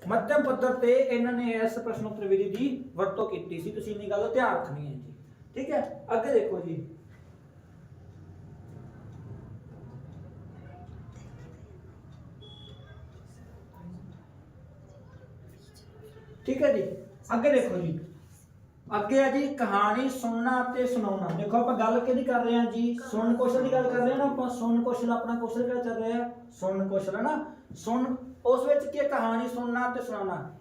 ਮੱਧਮ ਪੱਧਰ ਤੇ ਇਹਨਾਂ ਨੇ ਇਸ ਪ੍ਰਸ਼ਨ ਉੱਤਰ ਵਿਧੀ ਦੀ ਵਰਤੋਂ ਕੀਤੀ ਸੀ ਤੁਸੀਂ ਇੰਨੀ ਗੱਲ ਦਾ ਧਿਆਨ ਰੱਖਣੀ ਹੈ ਜੀ ਠੀਕ ਹੈ ਅੱਗੇ ਦੇਖੋ ਜੀ ਠੀਕ ਹੈ ਜੀ ਅੱਗੇ ਦੇਖੋ ਜੀ ਅੱਗੇ ਹੈ ਜੀ, ਕਹਾਣੀ ਸੁਣਨਾ ਤੇ ਸੁਣਾਉਣਾ। ਦੇਖੋ, ਆਪਾਂ ਗੱਲ ਕਿਹਦੀ ਕਰ ਰਹੇ ਹਾਂ ਜੀ? ਸੁਣਨ ਕੌਸ਼ਲ ਦੀ ਗੱਲ ਕਰ ਰਹੇ ਹਾਂ ਨਾ, ਆਪਾਂ ਸੁਣਨ ਕੌਸ਼ਲ, ਆਪਣਾ ਕੌਸ਼ਲ ਕਿਹੜਾ ਚੱਲ ਰਿਹਾ? ਸੁਣਨ ਕੌਸ਼ਲ, ਹੈ ਨਾ? ਸੁਣ, ਉਸ ਵਿੱਚ ਕੀ ਕਹਾਣੀ ਸੁਣਨਾ ਤੇ ਸੁਣਾਉਣਾ।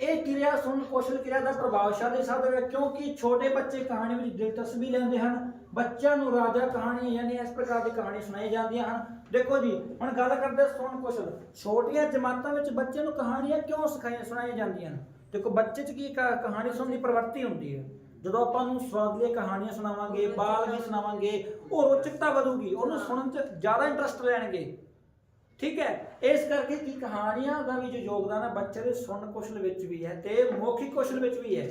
ਇਹ ਕਿਰਿਆ ਸੁਣਨ ਕੌਸ਼ਲ ਕਿਰਿਆ ਦਾ ਪ੍ਰਭਾਵਸ਼ਾਲੀ ਸਾਧਨ ਹੈ, ਕਿਉਂਕਿ ਛੋਟੇ ਬੱਚੇ ਕਹਾਣੀ ਵਿੱਚ ਦਿਲਚਸਪੀ ਲੈਂਦੇ ਹਨ। ਬੱਚਿਆਂ ਨੂੰ ਰਾਜਾ ਕਹਾਣੀ ਯਾਨੀ ਇਸ ਪ੍ਰਕਾਰ ਦੀ ਕਹਾਣੀ ਸੁਣਾਈ ਜਾਂਦੀਆਂ ਹਨ। ਦੇਖੋ ਜੀ, ਹੁਣ ਗੱਲ ਕਰਦੇ ਹਾਂ ਸੁਣਨ ਕੌਸ਼ਲ। ਛੋਟੀਆਂ ਜਮਾਤਾਂ ਵਿੱਚ ਬੱਚੇ ਨੂੰ ਕਹਾਣੀਆਂ ਕਿਉਂ ਸਿਖਾਈਆਂ, ਸੁਣਾਈਆਂ ਜਾਂਦੀਆਂ ਹਨ? ਦੇਖੋ ਬੱਚੇ 'ਚ ਕੀ ਕ- ਕਹਾਣੀ ਸੁਣਨ ਦੀ ਪ੍ਰਵਰਤੀ ਹੁੰਦੀ ਹੈ। ਜਦੋਂ ਆਪਾਂ ਨੂੰ ਸਵਾਦਲੀਆਂ ਕਹਾਣੀਆਂ ਸੁਣਾਵਾਂਗੇ ਬਾਲ ਗੀਤ ਸੁਣਾਵਾਂਗੇ ਉਹ ਰੋਚਕਤਾ ਵਧੂਗੀ ਉਹਨੂੰ ਸੁਣਨ 'ਚ ਜ਼ਿਆਦਾ ਇੰਟਰਸਟ ਲੈਣਗੇ ਠੀਕ ਹੈ? ਇਸ ਕਰਕੇ ਕੀ ਕਹਾਣੀਆਂ ਦਾ ਵੀ ਜੋ ਯੋਗਦਾਨ ਹੈ ਬੱਚੇ ਦੇ ਸੁਣਨ ਕੌਸ਼ਲ ਵਿੱਚ ਵੀ ਹੈ ਤੇ ਮੌਖਿਕ ਕੌਸ਼ਲ ਵਿੱਚ ਵੀ ਹੈ।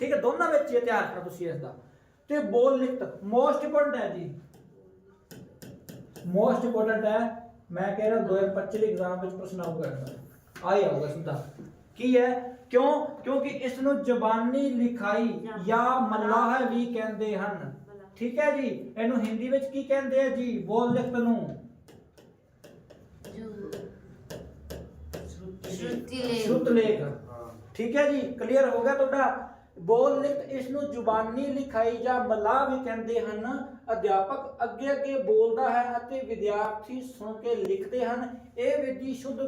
ਠੀਕ ਹੈ? ਦੋਨਾਂ ਵਿੱਚ ਹੀ ਹੈ, ਧਿਆਨ ਰੱਖਣਾ ਤੁਸੀਂ ਇਸ ਦਾ ਤੇ ਬੋਲ ਲਿਖਤ ਮੋਸਟ ਇੰਪੋਰਟੈਂਟ ਹੈ ਜੀ। ਮੋਸਟ ਇੰਪੋਰਟੈਂਟ ਹੈ ਮੈਂ ਕਹਿ ਰਿਹਾ 2025 ਦੇ ਐਗਜ਼ਾਮ ਵਿੱਚ ਪ੍ਰਸ਼ਨ ਆਊਗਾ। ਇਹਦਾ ਆਈ ਆਊਗਾ ਸਿੱਧਾ। ਕੀ ਹੈ? ਕਿਉਂ? ਕਿਉਂਕਿ ਇਸ ਨੂੰ ਜ਼ਬਾਨੀ ਲਿਖਾਈ ਜਾਂ ਮਲਾਹ ਵੀ ਕਹਿੰਦੇ ਹਨ। ਠੀਕ ਹੈ ਜੀ? ਇਹਨੂੰ ਹਿੰਦੀ ਵਿੱਚ ਕੀ ਕਹਿੰਦੇ ਆ ਜੀ? ਬੋਲ ਲਿਖਤ ਨੂੰ ਸ਼ੁੱਧ ਲੇਖ। ਠੀਕ ਹੈ ਜੀ? ਕਲੀਅਰ ਹੋ ਗਿਆ ਤੁਹਾਡਾ? ਬੋਲ ਲਿਖਤ ਇਸ ਨੂੰ ਜ਼ੁਬਾਨੀ ਲਿਖਾਈ ਜਾਂ ਮਲਾਹ ਵੀ ਕਹਿੰਦੇ ਹਨ। ਅਧਿਆਪਕ ਅੱਗੇ ਅੱਗੇ ਬੋਲਦਾ ਹੈ ਅਤੇ ਵਿਦਿਆਰਥੀ ਸੁਣ ਕੇ ਲਿਖਦੇ ਹਨ। ਇਹ ਵਿਧੀ ਸ਼ੁੱਧ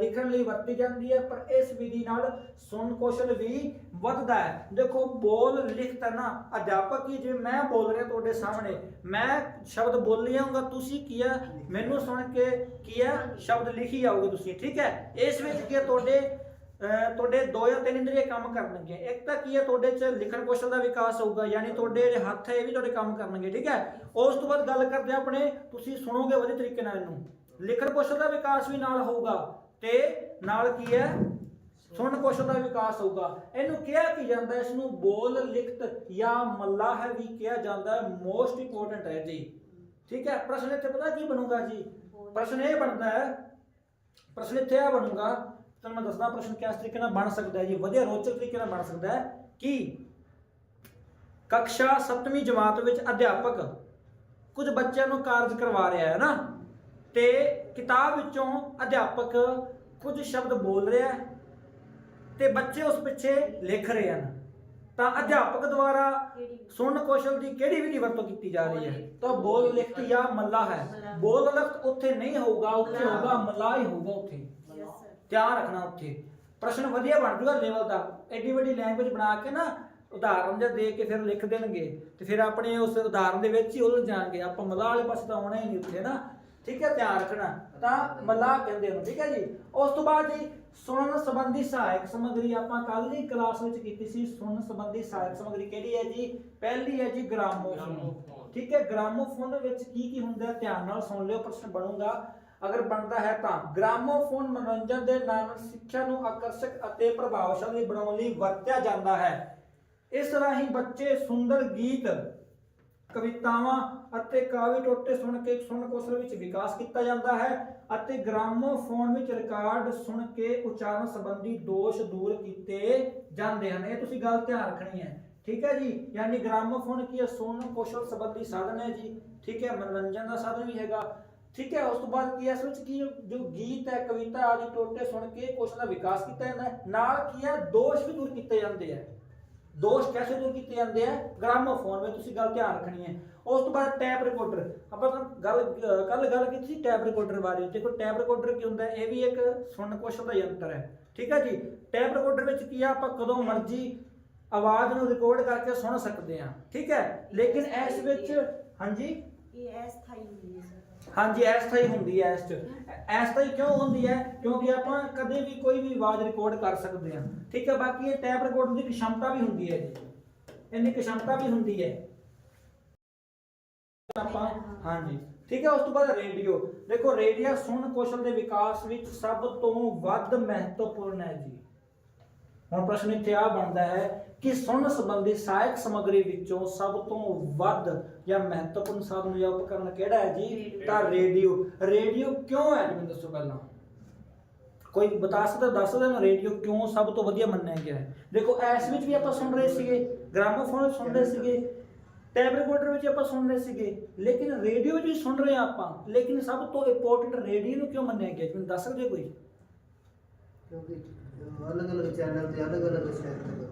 ਲਿਖਣ ਲਈ ਵਰਤੀ ਜਾਂਦੀ ਹੈ, ਪਰ ਇਸ ਵਿਧੀ ਨਾਲ ਸੁਣ ਕੌਸ਼ਲ ਵੀ ਵੱਧਦਾ ਹੈ। ਦੇਖੋ, ਬੋਲ ਲਿਖਤ ਹੈ ਨਾ, ਅਧਿਆਪਕ ਹੀ ਜਿਵੇਂ ਮੈਂ ਬੋਲ ਰਿਹਾ ਤੁਹਾਡੇ ਸਾਹਮਣੇ, ਮੈਂ ਸ਼ਬਦ ਬੋਲੀ ਆਉਂਗਾ ਤੁਸੀਂ ਕੀ ਹੈ? ਮੈਨੂੰ ਸੁਣ ਕੇ ਕੀ ਹੈ? ਸ਼ਬਦ ਲਿਖੀ ਆਓਗੇ ਤੁਸੀਂ, ਠੀਕ ਹੈ? ਇਸ ਵਿੱਚ ਕੀ ਤੁਹਾਡੇ ਤੁਹਾਡੇ ਦੋ ਜਾਂ ਤਿੰਨ ਇੰਦਰੀਏ ਕੰਮ ਕਰਨਗੇ। ਇੱਕ ਤਾਂ ਕੀ ਹੈ, ਤੁਹਾਡੇ 'ਚ ਲਿਖਣ ਕੌਸ਼ਲ ਦਾ ਵਿਕਾਸ ਹੋਊਗਾ, ਯਾਨੀ ਤੁਹਾਡੇ ਜਿਹੜੇ ਹੱਥ ਹੈ ਇਹ ਵੀ ਤੁਹਾਡੇ ਕੰਮ ਕਰਨਗੇ, ਠੀਕ ਹੈ? ਉਸ ਤੋਂ ਬਾਅਦ ਗੱਲ ਕਰਦੇ ਹਾਂ ਆਪਣੇ, ਤੁਸੀਂ ਸੁਣੋਗੇ ਵਧੀਆ ਤਰੀਕੇ ਨਾਲ ਇਹਨੂੰ। ਲਿਖਣ ਕੌਸ਼ਲ ਦਾ ਵਿਕਾਸ ਵੀ ਨਾਲ ਹੋਊਗਾ ਤੇ ਨਾਲ ਕੀ ਹੈ? ਸੁਣਨ ਕੌਸ਼ਲ ਦਾ ਵਿਕਾਸ ਹੋਊਗਾ। ਇਹਨੂੰ ਕਿਹਾ ਕੀ ਜਾਂਦਾ ਹੈ? ਇਸ ਨੂੰ ਬੋਲ, ਲਿਖਤ ਜਾਂ ਮੱਲਾਹ ਵੀ ਕਿਹਾ ਜਾਂਦਾ ਹੈ। ਮੋਸਟ ਇੰਪੋਰਟੈਂਟ ਹੈ ਜੀ। ਠੀਕ ਹੈ? ਪ੍ਰਸ਼ਨ ਇੱਥੇ ਪਤਾ ਕੀ ਬਣੂਗਾ ਜੀ? ਪ੍ਰਸ਼ਨ ਇਹ ਬਣਦਾ ਹੈ, ਪ੍ਰਸ਼ਨ ਇੱਥੇ ਆ ਬਣੂਗਾ ਤੁਹਾਨੂੰ ਮੈਂ ਦੱਸਦਾ ਪ੍ਰਸ਼ਨ ਕਿਸ ਤਰੀਕੇ ਨਾਲ ਬਣ ਸਕਦਾ ਹੈ ਜੀ? ਵਧੀਆ ਰੋਚਕ ਤਰੀਕੇ ਨਾਲ ਬਣ ਸਕਦਾ ਹੈ ਕਿ ਕਕਸ਼ਾ 7ਵੀਂ ਜਮਾਤ ਵਿੱਚ ਅਧਿਆਪਕ ਕੁਝ ਬੱਚਿਆਂ ਨੂੰ ਕਾਰਜ ਕਰਵਾ ਰਿਹਾ ਹੈ ਨਾ? ਤੇ ਕਿਤਾਬ ਵਿੱਚੋਂ ਅਧਿਆਪਕ ਕੁਝ ਸ਼ਬਦ ਬੋਲ ਰਿਹਾ ਹੈ ਤੇ ਬੱਚੇ ਉਸ ਪਿੱਛੇ ਲਿਖ ਰਹੇ ਹਨ। ਤਾਂ ਅਧਿਆਪਕ ਦੁਆਰਾ ਸੁਣਨ ਕੌਸ਼ਲ ਦੀ ਕਿਹੜੀ ਵਿਧੀ ਵਰਤੋਂ ਕੀਤੀ ਜਾ ਰਹੀ ਹੈ? ਤਾਂ ਬੋਲ ਲਿਖਤ ਜਾਂ ਮੱਲਾ ਹੈ। ਬੋਲ ਲਿਖਤ ਉੱਥੇ ਨਹੀਂ ਹੋਊਗਾ ਉੱਥੇ ਹੋਊਗਾ ਮੱਲਾ ਹੀ ਹੋਊਗਾ ਉੱਥੇ। ਧਿਆਨ ਰੱਖਣਾ ਉੱਥੇ। ਪ੍ਰਸ਼ਨ ਵਧੀਆ ਬਣ ਜੂਗਾ ਲੈਵਲ ਦਾ। ਐਡੀ ਵੱਡੀ ਲੈਂਗੁਏਜ ਬਣਾ ਕੇ ਨਾ ਉਦਾਹਰਨ ਜਿਹਾ ਦੇ ਕੇ ਫਿਰ ਲਿਖ ਦੇਣਗੇ ਤੇ ਫਿਰ ਆਪਣੇ ਉਸ ਉਦਾਹਰਨ ਦੇ ਵਿੱਚ ਹੀ ਉਲਝ ਜਾਣਗੇ। ਆਪਾਂ ਮਲਾਹ ਵਾਲੇ ਪਾਸੇ ਤਾਂ ਆਉਣਾ ਹੀ ਨਹੀਂ ਉੱਥੇ ਨਾ। ਠੀਕ ਹੈ ਧਿਆਨ ਰੱਖਣਾ। ਤਾਂ ਮਲਾਹ ਕਹਿੰਦੇ ਨੂੰ ਠੀਕ ਹੈ ਜੀ। ਉਸ ਤੋਂ ਬਾਅਦ ਜੀ ਸੁਣਨ ਸੰਬੰਧੀ ਸਹਾਇਕ ਸਮੱਗਰੀ ਆਪਾਂ ਕੱਲ ਦੀ ਕਲਾਸ ਵਿੱਚ ਕੀਤੀ ਸੀ। ਸੁਣਨ ਸੰਬੰਧੀ ਸਹਾਇਕ ਸਮੱਗਰੀ ਕਿਹੜੀ ਹੈ ਜੀ? ਪਹਿਲੀ ਹੈ ਜੀ ਗ੍ਰਾਮੋਫੋਨ। ਠੀਕ ਹੈ ਗ੍ਰਾਮੋਫੋਨ ਵਿੱਚ ਕੀ ਕੀ ਹੁੰਦਾ ਧਿਆਨ ਨਾਲ ਸੁਣ ਲਿਓ ਪ੍ਰਸ਼ਨ ਬਣੂਗਾ। ਅਗਰ ਬਣਦਾ ਹੈ ਤਾਂ ਗ੍ਰਾਮੋਫੋਨ ਮਨੋਰੰਜਨ ਦੇ ਨਾਲ ਸਿੱਖਿਆ ਨੂੰ ਆਕਰਸ਼ਕ ਅਤੇ ਪ੍ਰਭਾਵਸ਼ਾਲੀ ਬਣਾਉਣ ਲਈ ਵਰਤਿਆ ਜਾਂਦਾ ਹੈ। ਇਸ ਰਾਹੀਂ ਬੱਚੇ ਸੁੰਦਰ ਗੀਤ, ਕਵਿਤਾਵਾਂ ਅਤੇ ਕਾਵਿ ਟੋਟੇ ਸੁਣ ਕੇ ਸੁਣਨ ਕੌਸ਼ਲ ਵਿੱਚ ਵਿਕਾਸ ਕੀਤਾ ਜਾਂਦਾ ਹੈ ਅਤੇ ਗ੍ਰਾਮੋਫੋਨ ਵਿੱਚ ਰਿਕਾਰਡ ਸੁਣ ਕੇ ਉਚਾਰਨ ਸੰਬੰਧੀ ਦੋਸ਼ ਦੂਰ ਕੀਤੇ ਜਾਂਦੇ ਹਨ। ਇਹ ਤੁਸੀਂ ਗੱਲ ਧਿਆਨ ਰੱਖਣੀ ਹੈ। ਠੀਕ ਹੈ ਜੀ? ਯਾਨੀ ਗ੍ਰਾਮੋਫੋਨ ਕੀ ਹੈ? ਸੁਣਨ ਕੌਸ਼ਲ ਸੰਬੰਧੀ ਸਾਧਨ ਹੈ ਜੀ। ਠੀਕ ਹੈ? ਮਨੋਰੰਜਨ ਦਾ ਸਾਧਨ ਵੀ ਹੈਗਾ। ਠੀਕ ਹੈ, ਉਸ ਤੋਂ ਬਾਅਦ ਕੀ ਹੈ, ਇਸ ਵਿੱਚ ਕੀ ਜੋ ਗੀਤ ਹੈ, ਕਵਿਤਾ ਆਦਿ ਟੋਟੇ ਸੁਣ ਕੇ ਕੁਛ ਦਾ ਵਿਕਾਸ ਕੀਤਾ ਜਾਂਦਾ ਹੈ। ਨਾਲ ਕੀ ਹੈ, ਦੋਸ਼ ਵੀ ਦੂਰ ਕੀਤੇ ਜਾਂਦੇ ਆ ਦੋਸ਼ ਕੈਸੇ ਦੂਰ ਕੀਤੇ ਜਾਂਦੇ ਆ ਗ੍ਰਾਮੋਫੋਨ ਵਿੱਚ ਤੁਸੀਂ ਗੱਲ ਧਿਆਨ ਰੱਖਣੀ ਹੈ। ਉਸ ਤੋਂ ਬਾਅਦ ਟੈਪ ਰਿਕਾਰਡਰ। ਆਪਾਂ ਤਾਂ ਗੱਲ ਕੱਲ ਗੱਲ ਕੀਤੀ ਸੀ ਟੈਪ ਰਿਕਾਰਡਰ ਬਾਰੇ। ਦੇਖੋ, ਟੈਪ ਰਿਕਾਰਡਰ ਕੀ ਹੁੰਦਾ ਇਹ ਵੀ ਇੱਕ ਸੁਣਨ ਕੌਸ਼ਲ ਦਾ ਯੰਤਰ ਹੈ। ਠੀਕ ਹੈ ਜੀ? ਟੈਪ ਰਿਕਾਰਡਰ ਵਿੱਚ ਕੀ ਆ ਆਪਾਂ ਕਦੋਂ ਮਰਜ਼ੀ ਆਵਾਜ਼ ਨੂੰ ਰਿਕਾਰਡ ਕਰਕੇ ਸੁਣ ਸਕਦੇ ਹਾਂ। ਠੀਕ ਹੈ? ਲੇਕਿਨ ਇਸ ਵਿੱਚ, ਹਾਂਜੀ? ਇਹ ਅਸਥਾਈ ਹੁੰਦੀ ਹੈ ਹਾਂਜੀ ਐਸਥਾਈ ਹੁੰਦੀ ਹੈ ਇਸ ਚ। ਐਸਥਾਈ ਕਿਉਂ ਹੁੰਦੀ ਹੈ? ਕਿਉਂਕਿ ਆਪਾਂ ਕਦੇ ਵੀ ਕੋਈ ਵੀ ਆਵਾਜ਼ ਰਿਕਾਰਡ ਕਰ ਸਕਦੇ ਹਾਂ। ਠੀਕ ਹੈ, ਬਾਕੀ ਇਹ ਟੈਪ ਰਿਕਾਰਡ ਦੀ ਸ਼ਮਤਾ ਵੀ ਹੁੰਦੀ ਹੈ ਜੀ। ਇਹਦੀ ਸ਼ਮਤਾ ਵੀ ਹੁੰਦੀ ਹੈ। ਆਪਾਂ ਹਾਂਜੀ। ਠੀਕ ਹੈ, ਉਸ ਤੋਂ ਬਾਅਦ ਰੇਡੀਓ ਦੇਖੋ ਰੇਡੀਓ ਸੁਣ, ਕੌਸ਼ਲ ਦੇ ਵਿਕਾਸ ਵਿੱਚ ਸਭ ਤੋਂ ਵੱਧ ਮਹੱਤਵਪੂਰਨ ਹੈ ਜੀ। ਹੁਣ ਪ੍ਰਸ਼ਨ ਇੱਥੇ ਆ ਬਣਦਾ ਹੈ। ਕਿ ਸੁਣਨ ਸੰਬੰਧੀ ਸਹਾਇਕ ਸਮੱਗਰੀ ਵਿੱਚੋਂ ਸਭ ਤੋਂ ਵੱਧ ਜਾਂ ਮਹੱਤਵਪੂਰਨ ਸਾਧਨ ਜਾਂ ਉਪਕਰਨ ਕਿਹੜਾ ਹੈ ਜੀ? ਤਾਂ ਰੇਡੀਓ। ਰੇਡੀਓ ਕਿਉਂ ਹੈ ਜੀ ਮੈਨੂੰ ਦੱਸੋ ਪਹਿਲਾਂ? ਕੋਈ ਬਤਾ ਸਕਦਾ ਦੱਸ ਸਕਦਾ ਮੈਂ ਰੇਡੀਓ ਕਿਉਂ ਸਭ ਤੋਂ ਵਧੀਆ ਮੰਨਿਆ ਗਿਆ ਹੈ? ਦੇਖੋ ਐਸ ਵਿੱਚ ਵੀ ਆਪਾਂ ਸੁਣ ਰਹੇ ਸੀਗੇ ਗ੍ਰਾਮੋਫੋਨ ਵਿੱਚ ਸੁਣ ਰਹੇ ਸੀਗੇ ਟੈਪ ਰਿਕਾਰਡਰ ਵਿੱਚ ਆਪਾਂ ਸੁਣ ਰਹੇ ਸੀਗੇ ਲੇਕਿਨ ਰੇਡੀਓ ਵਿੱਚ ਵੀ ਸੁਣ ਰਹੇ ਆਪਾਂ ਲੇਕਿਨ ਸਭ ਤੋਂ ਇੰਪੋਰਟੈਂਟ ਰੇਡੀਓ ਨੂੰ ਕਿਉਂ ਮੰਨਿਆ ਗਿਆ? ਜੀ ਮੈਨੂੰ ਦੱਸ ਸਕਦੇ ਕੋਈ? ਕਿਉਂਕਿ ਅਲੱਗ ਅਲੱਗ ਚੈਨਲ ਤੇ ਅਲੱਗ ਅਲੱਗ ਸ਼ਹਿਰ